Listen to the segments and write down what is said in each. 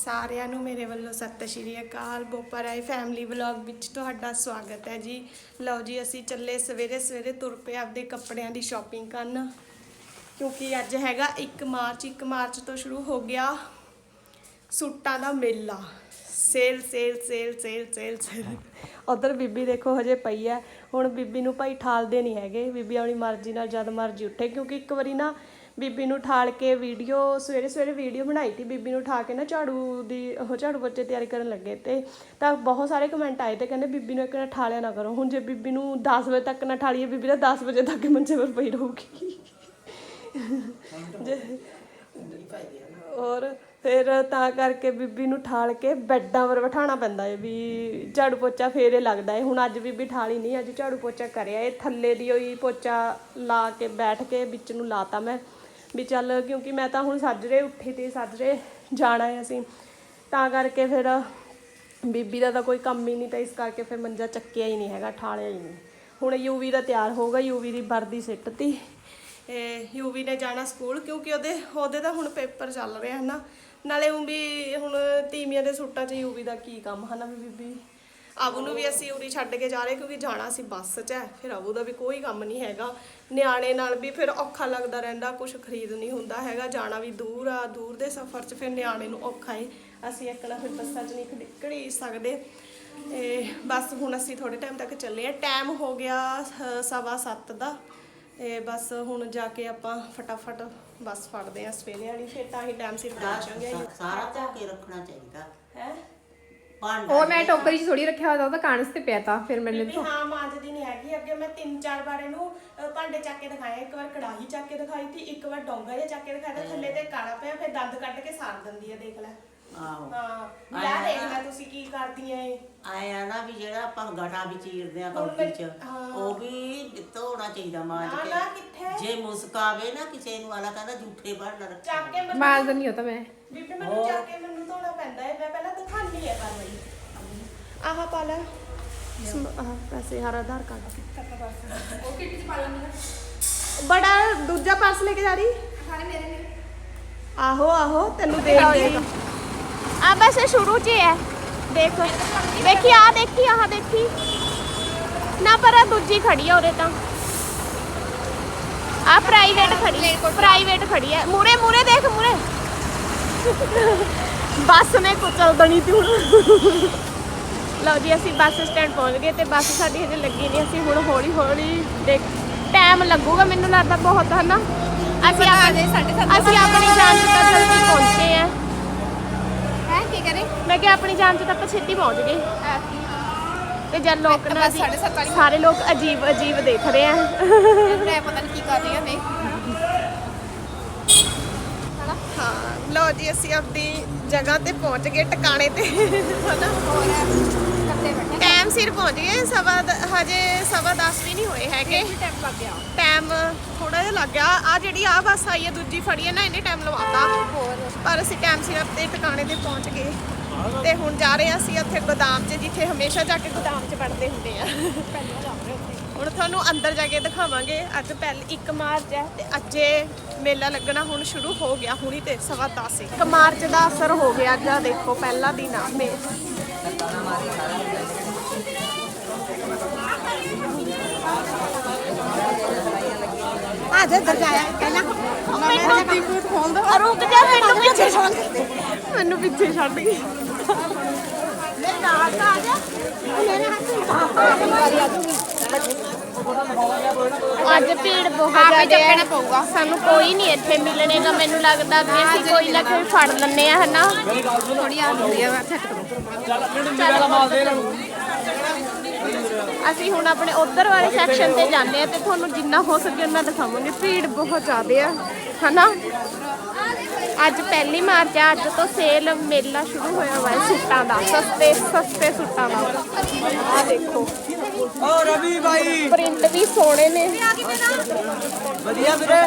ਸਾਰਿਆਂ ਨੂੰ ਮੇਰੇ ਵੱਲੋਂ ਸਤਿ ਸ਼੍ਰੀ ਅਕਾਲ। ਬੋਪਰ ਆਈ ਫੈਮਿਲੀ ਵਲੌਗ ਵਿੱਚ ਤੁਹਾਡਾ ਸਵਾਗਤ ਹੈ ਜੀ। ਲਓ ਜੀ, ਅਸੀਂ ਚੱਲੇ ਸਵੇਰੇ ਸਵੇਰੇ ਤੁਰ ਪਏ ਆਪਦੇ ਕੱਪੜਿਆਂ ਦੀ ਸ਼ਾਪਿੰਗ ਕਰਨ। ਕਿਉਂਕਿ ਅੱਜ ਹੈਗਾ 1 ਮਾਰਚ 1 ਮਾਰਚ ਤੋਂ ਸ਼ੁਰੂ ਹੋ ਗਿਆ ਸੂਟਾਂ ਦਾ ਮੇਲਾ। Sale sale sale sale sale sale ਉਧਰ ਬੀਬੀ ਦੇਖੋ ਹਜੇ ਪਈ ਹੈ। ਹੁਣ ਬੀਬੀ ਨੂੰ ਭਾਈ ਠਾਲਦੇ ਨਹੀਂ ਹੈਗੇ। ਬੀਬੀ ਆਪਣੀ ਮਰਜ਼ੀ ਨਾਲ ਜਦ ਮਰਜ਼ੀ ਉੱਠੇ। ਕਿਉਂਕਿ ਇੱਕ ਵਾਰੀ ਨਾ ਬੀਬੀ ਨੂੰ ਠਾਲ ਕੇ ਵੀਡੀਓ, ਸਵੇਰੇ ਸਵੇਰੇ ਵੀਡੀਓ ਬਣਾਈ ਤੀ, ਬੀਬੀ ਨੂੰ ਠਾ ਕੇ ਨਾ ਝਾੜੂ ਦੀ, ਉਹ ਝਾੜੂ ਬੱਚੇ ਤਿਆਰੀ ਕਰਨ ਲੱਗੇ ਤੇ ਤਾਂ ਬਹੁਤ ਸਾਰੇ ਕਮੈਂਟ ਆਏ ਤੇ ਕਹਿੰਦੇ ਬੀਬੀ ਨੂੰ ਇੱਕ ਨਾ ਠਾਲਿਆ ਨਾ ਕਰੋ। ਹੁਣ ਜੇ ਬੀਬੀ ਨੂੰ 10 ਵਜੇ ਤੱਕ ਨਾ ਠਾਲੀਏ ਬੀਬੀ ਦਾ 10 ਵਜੇ ਤੱਕ ਮੰਜੇ 'ਤੇ ਪਈ ਰਹੂਗੀ। ਔਰ ਫਿਰ ਤਾਂ ਕਰਕੇ ਬੀਬੀ ਨੂੰ ਠਾਲ ਕੇ ਬੈੱਡਾਂ 'ਤੇ ਬਿਠਾਉਣਾ ਪੈਂਦਾ ਏ ਵੀ ਝਾੜੂ ਪੋਚਾ ਫੇਰ ਇਹ ਲੱਗਦਾ ਏ। ਹੁਣ ਅੱਜ ਬੀਬੀ ਠਾਲੀ ਨਹੀਂ ਅੱਜ ਝਾੜੂ ਪੋਚਾ ਕਰਿਆ ਇਹ ਥੱਲੇ ਦੀ ਹੋਈ ਪੋਚਾ ਲਾ ਕੇ ਬੈਠ ਕੇ ਵਿੱਚ ਨੂੰ ਲਾਤਾ ਮੈਂ। ਵੀ ਚੱਲ ਕਿਉਂਕਿ ਮੈਂ ਤਾਂ ਹੁਣ ਸਾਜਰੇ ਉੱਠੀ ਤੇ, ਸਾਜਰੇ ਜਾਣਾ ਹੈ ਅਸੀਂ। ਤਾਂ ਕਰਕੇ ਫਿਰ ਬੀਬੀ ਦਾ ਤਾਂ ਕੋਈ ਕੰਮ ਹੀ ਨਹੀਂ ਤਾਂ ਇਸ ਕਰਕੇ ਫਿਰ ਮੰਜਾ ਚੱਕਿਆ ਹੀ ਨਹੀਂ ਹੈਗਾ, ਠਾਲਿਆ ਹੀ ਨਹੀਂ। ਹੁਣ ਯੂਵੀ ਦਾ ਤਿਆਰ ਹੋਊਗਾ ਯੂਵੀ ਦੀ ਵਰਦੀ ਸਿੱਟਤੀ ਇਹ ਯੂਵੀ ਨੇ ਜਾਣਾ ਸਕੂਲ, ਕਿਉਂਕਿ ਉਹਦੇ ਉਹਦੇ ਤਾਂ ਹੁਣ ਪੇਪਰ ਚੱਲ ਰਿਹਾ ਹੈ ਨਾ। ਨਾਲੇ ਉਹ ਵੀ ਹੁਣ ਤੀਮੀਆਂ ਦੇ ਸੂਟਾਂ 'ਚ ਯੂਵੀ ਦਾ ਕੀ ਕੰਮ ਹੈ ਨਾ ਵੀ ਬੀਬੀ? ਆਬੂ ਨੂੰ ਵੀ ਅਸੀਂ ਉਰੀ ਛੱਡ ਕੇ ਜਾ ਰਹੇ ਕਿਉਂਕਿ ਜਾਣਾ ਸੀ ਬੱਸ 'ਚ ਹੈ। ਫਿਰ ਆਬੂ ਦਾ ਵੀ ਕੋਈ ਕੰਮ ਨਹੀਂ ਹੈਗਾ। ਨਿਆਣੇ ਨਾਲ ਵੀ ਫਿਰ ਔਖਾ ਲੱਗਦਾ ਰਹਿੰਦਾ ਕੁਝ ਖਰੀਦ ਨਹੀਂ ਹੁੰਦਾ ਹੈਗਾ। ਜਾਣਾ ਵੀ ਦੂਰ ਆ ਦੂਰ ਦੇ ਸਫ਼ਰ 'ਚ ਫਿਰ ਨਿਆਣੇ ਨੂੰ ਔਖਾ ਏ। ਅਸੀਂ ਇਕੱਲਾ ਫਿਰ ਬੱਸਾਂ 'ਚ ਨਹੀਂ ਖੜੀ ਘੜੀ ਸਕਦੇ। ਤੇ ਬਸ ਹੁਣ ਅਸੀਂ ਥੋੜੇ ਟਾਈਮ ਤੱਕ ਚੱਲੇ ਆ ਟਾਈਮ ਹੋ ਗਿਆ ਅਹ, ਸਵਾ ਸੱਤ ਦਾ। ਤੇ ਬਸ ਹੁਣ ਜਾ ਕੇ ਆਪਾਂ ਫਟਾਫਟ ਬੱਸ ਫੜਦੇ ਆ ਸਵੇਰੇ ਵਾਲੀ। ਫਿਰ ਤਾਂ ਹੀ ਟਾਈਮ ਸਿਰ ਪਹੁੰਚਾਂਗੇ ਸਾਰਾ ਧੋ ਕੇ ਰੱਖਣਾ ਚਾਹੀਦਾ। ਹੈ? ਭਾਂਡਾ ਉਹ ਮੈਂ ਟੋਕਰੀ 'ਚ ਥੋੜੀ ਰੱਖਿਆ ਹੋਇਆ ਉਹਦਾ ਕਾਂਸ ਤੇ ਪਿਆ ਤਾ ਫਿਰ ਮੈंने ਬੀਬੀ ਹਾਂ ਮਾਂਜਦੀ ਨਹੀਂ ਹੈਗੀ। ਅੱਗੇ ਮੈਂ ਤਿੰਨ ਚਾਰ ਵਾਰ ਇਹਨੂੰ ਅਹ, ਭਾਂਡੇ ਚੱਕ ਕੇ ਦਿਖਾਇਆ ਇੱਕ ਵਾਰ ਕੜਾਹੀ ਚੱਕ ਕੇ ਦਿਖਾਈ ਤੀ ਇੱਕ ਵਾਰ ਡੋਂਗਾ ਜਿਹਾ ਚੱਕ ਕੇ ਦਿਖਾਇਆ ਤਾਂ ਥੱਲੇ ਤੇ ਕਾਲਾ ਪਿਆ ਫਿਰ ਦੰਦ ਕੱਢ ਕੇ ਸਾੜ ਦਿੰਦੀ ਹੈ ਦੇਖ ਲੈ। ਆਹੋ। ਹਾਂ ਲੈ ਦੇਖ ਲੈ ਤੁਸੀਂ ਕੀ ਕਰਦੀਆਂ ਏ ਆਇਆ ਨਾ ਵੀ ਜਿਹੜਾ ਆਪਾਂ ਗਟਾ ਵੀ ਚੀਰਦੇ ਆ ਹੁਣ ਕੌਟੀ ਚ ਮੈਂ- ਹਾਂ। ਉਹ ਵੀ ਧੋਣਾ ਚਾਹੀਦਾ ਮਾਂਜ ਨਾ ਕੇ। ਨਾ ਕਿੱਥੇ? ਜੇ ਮੁਸਕਾਵੇ ਨਾ ਕਿਸੇ ਨੂੰ ਵਾਲਾ ਕਹਿੰਦਾ ਝੂਠੇ ਭਾਂਡਾ ਰੱਖਿਆ ਚੱਕ ਕੇ ਮੈਨੂੰ ਮਾਰਦਾ ਨਹੀਂ ਹੋਤਾ ਮੈਂ। ਬੀਬੀ ਮੈਨੂੰ ਚੱਕ ਕੇ ਮੈਨੂੰ ਧੋਣਾ ਪੈਂਦਾ ਹੈ ਮੈਂ ਪਹਿਲਾਂ ਆਹ ਪਾ ਲੈ। ਸਮ- ਆਹ ਪੈਸੇ ਹਰ ਆਧਾਰ ਕਾਰਡ ਉਹ ਕਿੱਟ 'ਚ ਪਾ ਲੈਂਦੀ ਬੜਾ ਦੂਜਾ ਪਰਸ ਲੈ ਕੇ ਜਾ ਰਹੀ। ਸਾਰੇ ਮੇਰੇ ਨੇ ਆਹੋ ਆਹੋ ਤੈਨੂੰ ਦੇ ਦੇ ਆ ਬਸ ਇਹ ਸ਼ੁਰੂ ਚ ਹੀ ਹੈ। ਦੇਖ। ਦੇਖੀ ਆ ਦੇਖੀ ਆਹ ਦੇਖੀ। ਨਾ ਪਰ ਆਹ ਦੂਜੀ ਖੜੀ ਆ ਉਰੇ ਤਾਂ। ਆ ਪ੍ਰਾਈਵੇਟ ਖੜੀ ਪ੍ਰਾਈਵੇਟ ਖੜੀ ਹੈ ਮੂਰੇ ਮੂਰੇ ਦੇਖ ਮੂਰੇ ਬੱਸ ਨੇ ਕੁਚਲ ਦਣੀ ਤੀ ਹੁਣ। ਲਓ ਜੀ ਅਸੀਂ ਬੱਸ ਸਟੈਂਡ ਪਹੁੰਚ ਗਏ ਤੇ ਬੱਸ ਸਾਡੀ ਹਜੇ ਲੱਗੀ ਨਹੀਂ। ਅਸੀਂ ਹੁਣ ਹੌਲੀ ਹੌਲੀ ਦੇਖ ਟਾਈਮ ਲੱਗੂਗਾ ਮੈਨੂੰ ਲੱਗਦਾ ਬਹੁਤ ਹਨਾ? ਅਸੀਂ ਆਪਣੀ ਅਸੀਂ ਆਪਣੀ ਜਾਨ ਚ ਤਾਂ ਜਲਦੀ ਪਹੁੰਚੇ ਆ। ਹੈ ਕੀ ਕਰੇ? ਮੈਂ ਕਿਹਾ ਆਪਣੀ ਜਾਨ ਚ ਤਾਂ ਆਪਾਂ ਛੇਤੀ ਪਹੁੰਚ ਗਏ। ਤੇ ਜਦ ਲੋਕ ਨਾ ਸਾਰੇ ਲੋਕ ਅਜੀਬ ਅਜੀਬ ਦੇਖ ਰਹੇ ਆ। ਮੈਂ ਪਤਾ ਨਹੀਂ ਕੀ ਕਰ ਰਹੀ ਆ ਮੈਂ ਹਾਂ ਲਓ ਜੀ ਅਸੀਂ ਆਪਣੀ ਜਗ੍ਹਾ ਤੇ ਪਹੁੰਚ ਗਏ ਟਿਕਾਣੇ ਤੇ। ਹਨਾ? ਕਰਦੇ ਬੈਠੇ ਟਾਈਮ ਸਿਰ ਪਹੁੰਚ ਗਏ ਸਵਾ ਹਜੇ ਸਵਾ 10 ਵੀ ਨਹੀਂ ਹੋਏ ਹੈਗੇ। ਟਾਈਮ ਲੱਗ ਗਿਆ। ਟਾਈਮ ਥੋੜਾ ਜਿਹਾ ਲੱਗ ਗਿਆ। ਆ ਜਿਹੜੀ ਆ ਬੱਸ ਆਈ ਹੈ ਦੂਜੀ ਫੜੀ ਹੈ ਨਾ ਇਹਨੇ ਟਾਈਮ ਲਵਾਤਾ। ਪਰ ਅਸੀਂ ਟਾਈਮ ਸਿਰ ਆਪਣੇ ਟਿਕਾਣੇ ਤੇ ਪਹੁੰਚ ਗਏ। ਤੇ ਹੁਣ ਜਾ ਰਹੇ ਹਾਂ ਅਸੀਂ ਉੱਥੇ ਗੋਦਾਮ 'ਚ ਜਿੱਥੇ ਹਮੇਸ਼ਾ ਜਾ ਕੇ ਗੋਦਾਮ 'ਚ ਵੜਦੇ ਹੁੰਦੇ ਆ। ਪਹਿਲਾਂ ਹੁਣ ਤੁਹਾਨੂੰ ਅੰਦਰ ਜਾ ਕੇ ਦਿਖਾਵਾਂਗੇ। ਅੱਜ ਪਹਿਲ 1 ਮਾਰਚ ਹੈ ਤੇ ਅੱਜ ਮੇਲਾ ਲੱਗਣਾ ਹੁਣ ਸ਼ੁਰੂ ਹੋ ਗਿਆ। ਹੁਣੀ ਤੇ ਸਵਾ 10 1 ਮਾਰਚ ਦਾ ਅਸਰ ਹੋ ਗਿਆ ਅੱਜ ਆਹ ਦੇਖੋ ਪਹਿਲਾ ਦਿਨ ਆ ਮੇ ਆ ਜਾ ਇੱਧਰ ਜਾਇਆ ਪਹਿਲਾਂ। ਮੈਨੂੰ ਦੀਪੂ ਖੋਲ ਦੋ। ਰੁਕ ਜਾ ਮੈਨੂੰ ਪਿੱਛੇ ਛੱਡ। ਮੈਨੂੰ ਪਿੱਛੇ ਛੱਡ। ਗਈ ਮੇਰੇ ਨਾਲ ਆ ਜਾ। ਮੇਰੇ ਹੱਥ ਨੂੰ ਆ ਜੂਗੀ ਅੱਜ ਭੀੜ ਬਹੁਤ ਜ਼ਿਆਦਾ ਹੈ। ਪਊਗਾ। ਸਾਨੂੰ ਕੋਈ ਨਹੀਂ ਇੱਥੇ ਮਿਲਣੇਗਾ ਮੈਨੂੰ ਲੱਗਦਾ ਕਿ ਅਸੀਂ ਕੋਈ ਨਾ ਕੋਈ ਫੜ ਲੈਂਦੇ ਆ ਹਨਾ? ਥੋੜੀ ਆ ਹੁੰਦੀ ਆ ਸੈੱਟ ਅਸੀਂ ਹੁਣ ਆਪਣੇ ਉਧਰ ਵਾਲੇ ਸੈਕਸ਼ਨ ਤੇ ਜਾਂਦੇ ਆ ਤੇ ਤੁਹਾਨੂੰ ਜਿੰਨਾ ਹੋ ਸਕੇ ਉਹਨਾਂ ਦਿਖਾਵਾਂਗੇ ਭੀੜ ਬਹੁਤ ਜ਼ਿਆਦਾ ਆ ਹਨਾ? ਅੱਜ ਪਹਿਲੀ ਮਾਰਚ ਆ ਅੱਜ ਤੋਂ ਸੇਲ ਮੇਲਾ ਸ਼ੁਰੂ ਹੋਇਆ ਹੋਇਆ ਹੈ ਸੂਟਾਂ ਦਾ ਸਸਤੇ ਸਸਤੇ ਸੂਟਾਂ ਦਾ। ਆ ਦੇਖੋ। ਓ ਰਵੀ ਬਾਈ। ਪ੍ਰਿੰਟ ਵੀ ਸੋਹਣੇ ਨੇ। ਵਧੀਆ ਵੀਰੇ।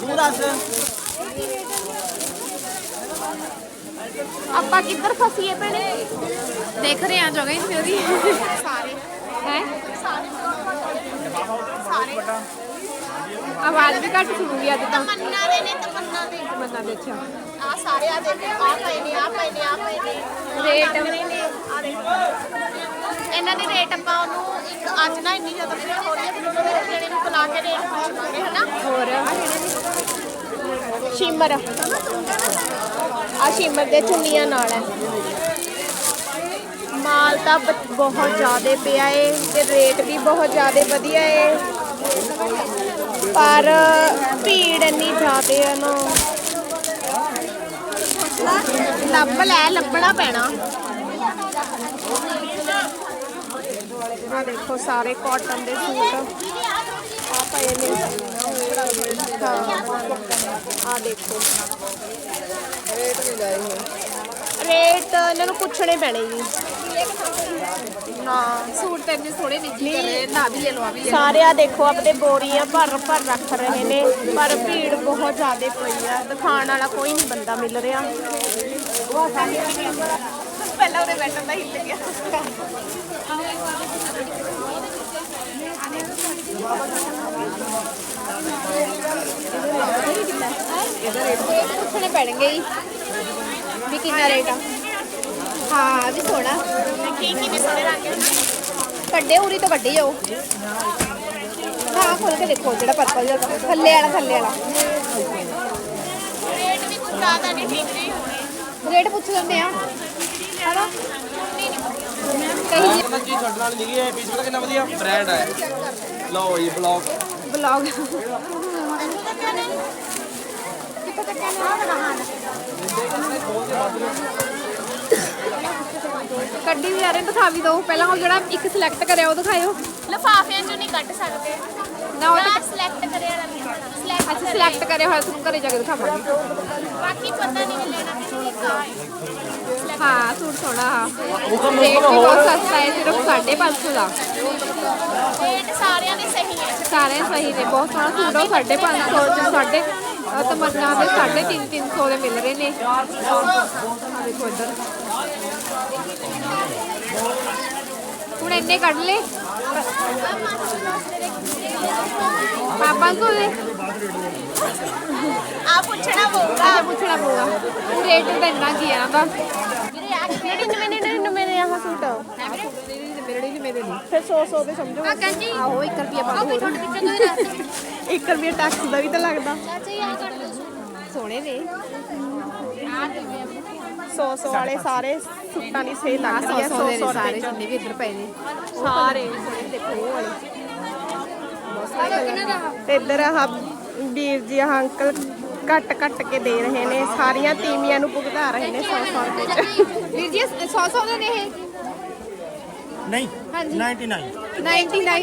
ਤੂੰ ਦੱਸ। ਆਪਾਂ ਕਿੱਧਰ ਫਸੀਏ ਭੈਣੇ? ਦੇਖ ਰਹੇ ਆ ਜਗ੍ਹਾ ਹੀ ਉਹਦੀ। ਸਾਰੇ। ਹੈ? ਸਾਰੇ। ਸਾਰੇ। ਆਵਾਜ਼ ਵੀ ਘੱਟ ਸੁਣੂਗੀ ਅੱਜ ਤਾਂ। ਤਮੰਨਾ ਦੇ ਨੇ ਤਮੰਨਾ ਦੇ। ਮੰਨਾ ਦੇ ਅੱਛਾ। ਆ ਸਾਰੇ ਆ ਦੇਖੋ ਆ ਪਏ ਨੇ ਆ ਪਏ ਨੇ ਆ ਪਏ ਰੇਟ। ਇਹਨਾਂ ਦੇ ਰੇਟ ਆਪਾਂ ਉਹਨੂੰ ਇੱਕ ਅੱਜ ਨਾ ਇੰਨੀ ਜ਼ਿਆਦਾ ਭੀੜ ਹੋ ਰਹੀ ਹੈ ਕਿ ਦੂਜੇ ਜਣੇ ਨੂੰ ਬੁਲਾ ਕੇ ਰੇਟ ਪੁੱਛਾਂਗੇ ਹਨਾ? ਹੋਰ। ਸ਼ਿਮਰ। ਆ ਸ਼ਿਮਰ ਦੇ ਚੁੰਨੀਆਂ ਨਾਲ ਹੈ। ਮਾਲ ਤਾਂ ਬਹੁਤ ਜ਼ਿਆਦਾ ਪਿਆ ਏ ਤੇ ਰੇਟ ਵੀ ਬਹੁਤ ਜ਼ਿਆਦਾ ਵਧੀਆ ਏ। ਪਰ ਭੀੜ ਇੰਨੀ ਜ਼ਿਆਦਾ ਹੈ ਨਾ। ਲੱਭ ਲੈ ਲੱਭਣਾ ਪੈਣਾ। ਆ ਦੇਖੋ ਸਾਰੇ ਕਾਟਨ ਦੇ ਸੂਟ। ਆ ਪਏ ਨੇ। ਹਾਂ ਆ ਦੇਖੋ। ਰੇਟ ਵੀ ਲਾਏ ਹੋਏ ਰੇਟ ਇਹਨਾਂ ਨੂੰ ਪੁੱਛਣੇ ਪੈਣੇ ਜੀ। ਨਾ ਸੂਟ ਤੇ ਇੰਨੇ ਥੋੜੇ ਨਹੀਂ ਕਰੇ ਨਾ ਵੀ ਲੈ ਲਓ ਆ ਵੀ ਲੈ ਲਓ। ਸਾਰੇ ਆ ਦੇਖੋ ਆਪਣੇ ਬੋਰੀਆਂ ਭਰ ਭਰ ਰੱਖ ਰਹੇ ਨੇ ਪਰ ਭੀੜ ਬਹੁਤ ਜ਼ਿਆਦਾ ਪਈ ਆ। ਦਿਖਾਣ ਵਾਲਾ ਕੋਈ ਨਹੀਂ ਬੰਦਾ ਮਿਲ ਰਿਹਾ। ਪਹਿਲਾਂ ਉਹਦੇ ਬੈਠਣ ਦਾ ਹਿੱਲ ਗਿਆ। ਪੁੱਛਣੇ ਪੈਣਗੇ ਜੀ। ਕਿੰਨਾ ਰੇਟ ਆ? ਹਾਂ ਵੀ ਸੋਹਣਾ। ਕੀ ਕਿੰਨੇ ਸੋਹਣੇ ਰੰਗ ਕੱਢੇ ਉਰੀ ਤੋਂ ਕੱਢੀ ਜਾਓ ਹਾਂ ਖੋਲ ਕੇ ਦੇਖੋ ਜਿਹੜਾ ਪਰਪਲ ਜਿਹਾ ਥੱਲੇ ਵਾਲਾ ਥੱਲੇ ਵਾਲਾ। ਰੇਟ ਵੀ ਕੁਝ ਜ਼ਿਆਦਾ ਨਹੀਂ ਠੀਕ ਨਹੀਂ ਹੋਣੇ। ਰੇਟ ਪੁੱਛ ਲੈਂਦੇ ਆ। ਹਨਾ? ਕਹੀ ਪਤਾ ਕੀ ਤੁਹਾਡੇ ਨਾਲ ਨਹੀਂ ਹੈ ਪੀਸ ਪਤਾ ਕਿੰਨਾ ਵਧੀਆ ਬ੍ਰਾਂਡ ਹੈ ਲਓ ਜੀ ਬਲੌਗ ਬਲੌਗ ਕੱਢੀ ਵੀ ਯਾਰੇ ਦਿਖਾ ਵੀ ਦਿਓ। ਪਹਿਲਾਂ ਉਹ ਜਿਹੜਾ ਇੱਕ ਸਿਲੈਕਟ ਕਰਿਆ ਉਹ ਦਿਖਾਇਓ। ਲਫਾਫਿਆਂ ਚੋਂ ਨਹੀਂ ਕੱਢ ਸਕਦੇ। ਨਾ ਉਹ ਨਾ ਤਾਂ ਸਿਲੈਕਟ ਕਰਿਆ ਵਾਲਾ ਨਹੀਂ ਸਿਲੈਕਟ ਅੱਛਾ ਸਿਲੈਕਟ ਕਰਿਆ ਹੋਇਆ ਤੁਹਾਨੂੰ ਘਰੇ ਜਾ ਕੇ ਦਿਖਾਵਾਂਗੇ। ਬਾਕੀ ਪਤਾ ਨਹੀਂ ਲੈਣਾ ਕਿ ਇੱਕ ਆ ਹਾਂ। ਸੂਟ ਸੋਹਣਾ। ਹਾਂ ਰੇਟ ਵੀ ਬਹੁਤ ਸਸਤਾ ਹੈ ਸਿਰਫ 550 ਦਾ। ਰੇਟ ਸਾਰਿਆਂ ਦੇ ਸਹੀ ਹੈ। ਸਾਰੇ ਸਹੀ ਨੇ ਬਹੁਤ ਸੋਹਣਾ ਸੂਟ ਆ, ਉਹ 550 ਚ ਸਾਡੇ ਅਹ ਤਮੰਨਾ ਦੇ 350 300 ਦੇ ਮਿਲ ਰਹੇ ਨੇ। ਦੇਖੋ ਇੱਧਰ। ਹੁਣ ਇੰਨੇ ਕੱਢ ਲੈ ਪਾਪਾ ਤੋਂ ਦੇ। ਆ ਪੁੱਛਣਾ ਪਊਗਾ। ਆਹ ਪੁੱਛਣਾ ਪਊਗਾ। ਰੇਟ ਤਾਂ ਇੰਨਾ ਕੀ ਆ ਦਾ ਵੀਰੇ ਆ ਕਿਹੜੀ ਨਵੇਂ ਨਵੇਂ ਨਵੇਂ ਨੇ ਆਹ ਸੂਟ ਮੇਰੇ ਨਹੀਂ ਮੇਰੇ ਨਹੀਂ ਫਿਰ 100 100 ਦੇ ਸਮਝੋ। ਆ ਕਹਿੰਦੀ ਆਹੋ 1 ਰੁਪਿਆ ਪਾ ਦੋ ਹੋਰ 1 ਰੁਪਏ ਟੈਕਸ ਦਾ ਵੀ ਤਾਂ ਲੱਗਦਾ। ਸੋਹਣੇ ਨੇ। 100 100 ਵਾਲੇ ਸਾਰੇ ਸੂਟਾਂ ਦੀ ਸੇਲ ਆ ਲੱਗਦੀ 100 ਹੈ 100 ਦੇ 100 ਨੇ 100 ਸਾਰੇ ਰੁਪਏ ਜਿੰਨੇ ਵੀ ਇੱਧਰ ਪਏ ਨੇ। ਸਾਰੇ ਦੇਖੋ ਉਹ ਵਾਲੇ। ਤੇ ਇੱਧਰ ਆਹ ਵੀਰ ਜੀ ਆਹ ਅੰਕਲ ਕੱਟ ਕੱਟ ਕੇ ਦੇ ਰਹੇ ਨੇ। ਸਾਰੀਆਂ ਤੀਵੀਆਂ ਨੂੰ ਭੁਗਤਾ ਰਹੇ ਨੇ 100 100 ਰੁਪਏ ਵੀਰ ਜੀ 100 100 ਦੇ ਨੇ ਇਹ। ਨਹੀਂ ਹਾਂਜੀ 99 99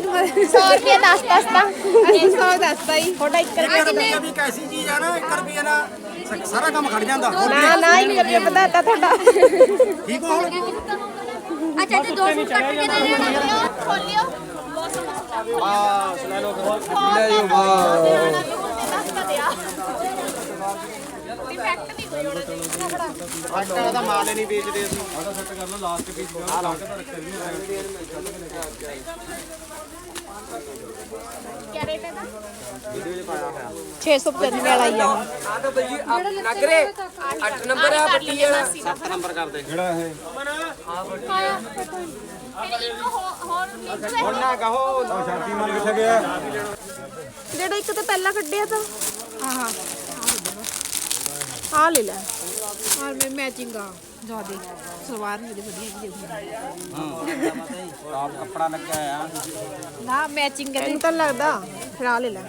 100 ਰੁਪਏ 10 10 ਦਾ ਅਸੀਂ 100 ਦੱਸਦਾ ਹੀ ਤੁਹਾਡਾ 1 ਰੁਪਏ ਦਾ ਬੱਚਾ ਵੀ ਕੈਸੀ ਚੀਜ਼ ਆ ਨਾ 1 ਰੁਪਏ ਨਾਲ ਸਾਰਾ ਕੰਮ ਖੜ ਜਾਂਦਾ ਨਾ ਨਾ 1 ਰੁਪਏ ਵਧਾਤਾ ਤੁਹਾਡਾ ਠੀਕ ਹੋ ਹੁਣ ਅੱਛਾ ਤੇ 200 ਕੱਟ ਕੇ ਦੇ ਦੇਣਾ ਖੋਲਿਓ ਵਾਹ ਲੈ ਲਓ ਵਾਹ ਲੈ ਜਾਓ ਬਾਸ ਡਿਫੈਕਟ ਵੀ ਕੋਈ ਹੋਣਾ ਚਾਹੀਦਾ ਫਾਟਾ ਦਾ ਮਾਲ ਹੀ ਨਹੀਂ ਵੇਚਦੇ ਅਸੀਂ ਆਦਾ ਸੈੱਟ ਕਰ ਲਓ ਲਾਸਟ ਪੀਸ ਆ ਲਾ ਕੇ ਤਾਂ ਰੱਖਿਆ ਨਹੀਂ ਕੀ ਰੇਟ ਹੈ ਦਾ ਵੀਡੀਓ 'ਚ ਪਾਇਆ ਹੋਇਆ 695 ਵਾਲਾ ਹੀ ਆ। ਆ ਤਾਂ ਬਈ ਨਗਰੇ 8 ਨੰਬਰ ਆ ਬੱਟੀ ਵਾਲਾ। 7 ਨੰਬਰ ਕਰਦੇ ਜਿਹੜਾ ਇਹ ਫਿਰ ਇੱਕ ਹੋ- ਹੋਰ ਲਿੰਕ ਹੈ ਹੁਣ ਨਾ ਕਹੋ ਸ਼ਾਂਤੀ ਮਨ ਕਿੱਥੇ ਗਿਆ। ਜਿਹੜਾ ਇੱਕ ਤਾਂ ਪਹਿਲਾਂ ਕੱਢਿਆ ਤਾਂ। ਹਾਂ ਹਾਂ। ਆ ਲੈ ਲੈ। ਔਰ ਮੈਂ ਮੈਚਿੰਗ ਆ। ਜ਼ਿਆਦੇ ਸਲਵਾਰ ਮੇਰੀ ਵਧੀਆ ਜੀ ਦੇਖੀ ਆਪ ਕੱਪੜਾ ਲੱਗਿਆ ਆ ਨਾ ਮੈਚਿੰਗ ਹੈ ਇਹਨੂੰ ਤਾਂ ਲੱਗਦਾ। ਫਿਰ ਆ ਲੈ ਲੈ।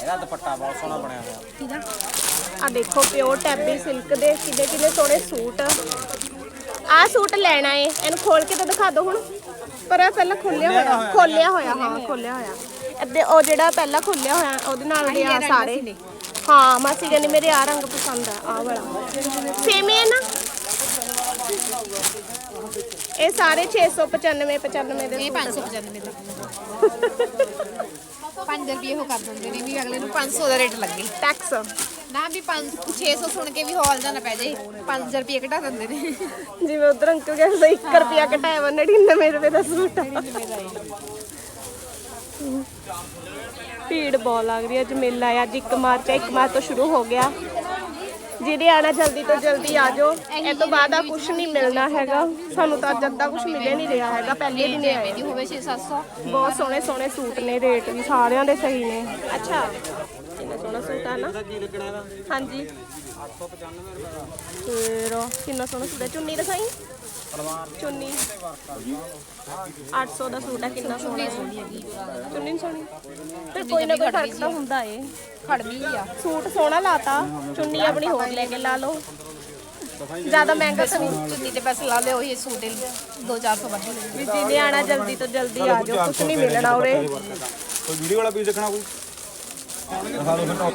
ਇਹਦਾ ਦੁਪੱਟਾ ਬਹੁਤ ਸੋਹਣਾ ਬਣਿਆ ਹੋਇਆ। ਕਿਹਦਾ ਆ। ਦੇਖੋ ਪਿਓਰ ਟੈਬੀ ਸਿਲਕ ਦੇ ਕਿੱਡੇ ਕਿੱਡੇ ਸੋਹਣੇ ਸੂਟ। ਆ ਸੂਟ ਲੈਣਾ ਏ। ਇਹਨੂੰ ਖੋਲ ਕੇ ਤਾਂ ਦਿਖਾ ਦਿਓ ਹੁਣ। ਪਰ ਇਹ ਪਹਿਲਾਂ ਖੋਲਿਆ ਹੋਇਆ। ਖੋਲਿਆ ਹੋਇਆ ਹਾਂ ਖੋਲਿਆ ਹੋਇਆ। ਅੱਦੇ ਉਹ ਜਿਹੜਾ ਪਹਿਲਾਂ ਖੋਲਿਆ ਹੋਇਆ ਉਹਦੇ ਨਾਲ ਦੇ ਆ ਸਾਰੇ। ਹਾਂ ਮਾਸੀ ਕਹਿੰਦੀ ਮੇਰੇ ਆ ਰੰਗ ਪਸੰਦ ਆ ਆ ਵਾਲਾ। ਸੇਮ ਹੀ ਹੈ ਨਾ? ਇਹ ਸਾਰੇ 695 95 ਦੇ ਇਹ 595 ਦਾ। 5 ਰੁਪਏ ਉਹ ਕਰ ਦਿੰਦੇ ਨੇ ਵੀ ਅਗਲੇ ਨੂੰ 500 ਦਾ ਰੇਟ ਲੱਗੇ। ਟੈਕਸ ਨਾ ਵੀ 5 600 ਸੁਣ ਕੇ ਵੀ ਹੌਲ ਦਾ ਨਾ ਪੈ ਜਾਏ 5 ਰੁਪਏ ਘਟਾ ਦਿੰਦੇ ਨੇ। ਜਿਵੇਂ ਉਧਰ ਅੰਕਲ ਕਹਿੰਦੇ 1 ਰੁਪਿਆ ਘਟਾਇਆ ਵਾ 99 ਰੁਪਏ ਦਾ ਸੂਟ। ਭੀੜ ਬਹੁਤ ਲੱਗ ਰਹੀ ਹੈ ਅੱਜ ਮੇਲਾ ਆ ਅੱਜ 1 ਮਾਰਚ ਹੈ 1 ਮਾਰਚ ਤੋਂ ਸ਼ੁਰੂ ਹੋ ਗਿਆ। ਜਿਹਦੇ ਆਣਾ ਜਲਦੀ ਤੋਂ ਜਲਦੀ ਆ ਜਾਓ ਇਹ ਤੋਂ ਬਾਅਦ ਆ ਕੁਝ ਨਹੀਂ ਮਿਲਣਾ ਹੈਗਾ। ਸਾਨੂੰ ਤਾਂ ਅੱਜ ਤੱਕ ਕੁਝ ਮਿਲੇ ਨਹੀਂ ਰਿਹਾ ਹੈਗਾ ਪਹਿਲੇ ਦਿਨ ਆਏ। ਦੀ ਹੋਵੇ 6-700 ਬਹੁਤ ਸੋਹਣੇ ਸੋਹਣੇ ਸੂਟ ਨੇ ਰੇਟ ਵੀ ਸਾਰਿਆਂ ਦੇ ਸਹੀ ਨੇ। ਅੱਛਾ। ਕਿੰਨਾ ਸੋਹਣਾ ਸੂਟ ਆ ਨਾ। ਹਾਂਜੀ। 895 ਫਿਰ ਕਿੰਨਾ ਸੋਹਣਾ ਸੂਟ ਹੈ ਚੁੰਨੀ ਦਿਖਾਈ? ਚੁੰਨੀ। 800 ਦਾ ਸੂਟ ਹੈ ਕਿੰਨਾ ਸੋਹਣਾ ਹੈ। ਚੁੰਨੀ ਨੀ ਸੋਹਣੀ। ਫਿਰ ਕੋਈ ਨਾ ਕੋਈ ਫ਼ਰਕ ਤਾਂ ਹੁੰਦਾ ਏ। ਖੜਵੀ ਆ। ਸੂਟ ਸੋਹਣਾ ਲਾਤਾ। ਚੁੰਨੀ ਆਪਣੀ ਹੋਰ ਲੈ ਕੇ ਲਾ ਲਓ। ਜ਼ਿਆਦਾ ਮਹਿੰਗਾ ਤਾਂ ਨਹੀਂ। ਚੁੰਨੀ ਤੇ ਪੈਸੇ ਲਾ ਲਿਓ ਇਹ ਸੂਟ 2-400 ਵੱਧ ਲੈ ਵੀ ਜਿਹਨੇ ਆਣਾ ਜਲਦੀ ਤੋਂ ਜਲਦੀ ਆ ਜਾਓ ਕੁਝ ਨਹੀਂ ਮਿਲਣਾ ਉਰੇ। ਕੋਈ ਵੀਡੀਓ ਵਾਲਾ ਪੀਸ ਦੇਖਣਾ ਕੋਈ? ਦਿਖਾ ਦਿਓ ਫਿਰ ਟੌਪ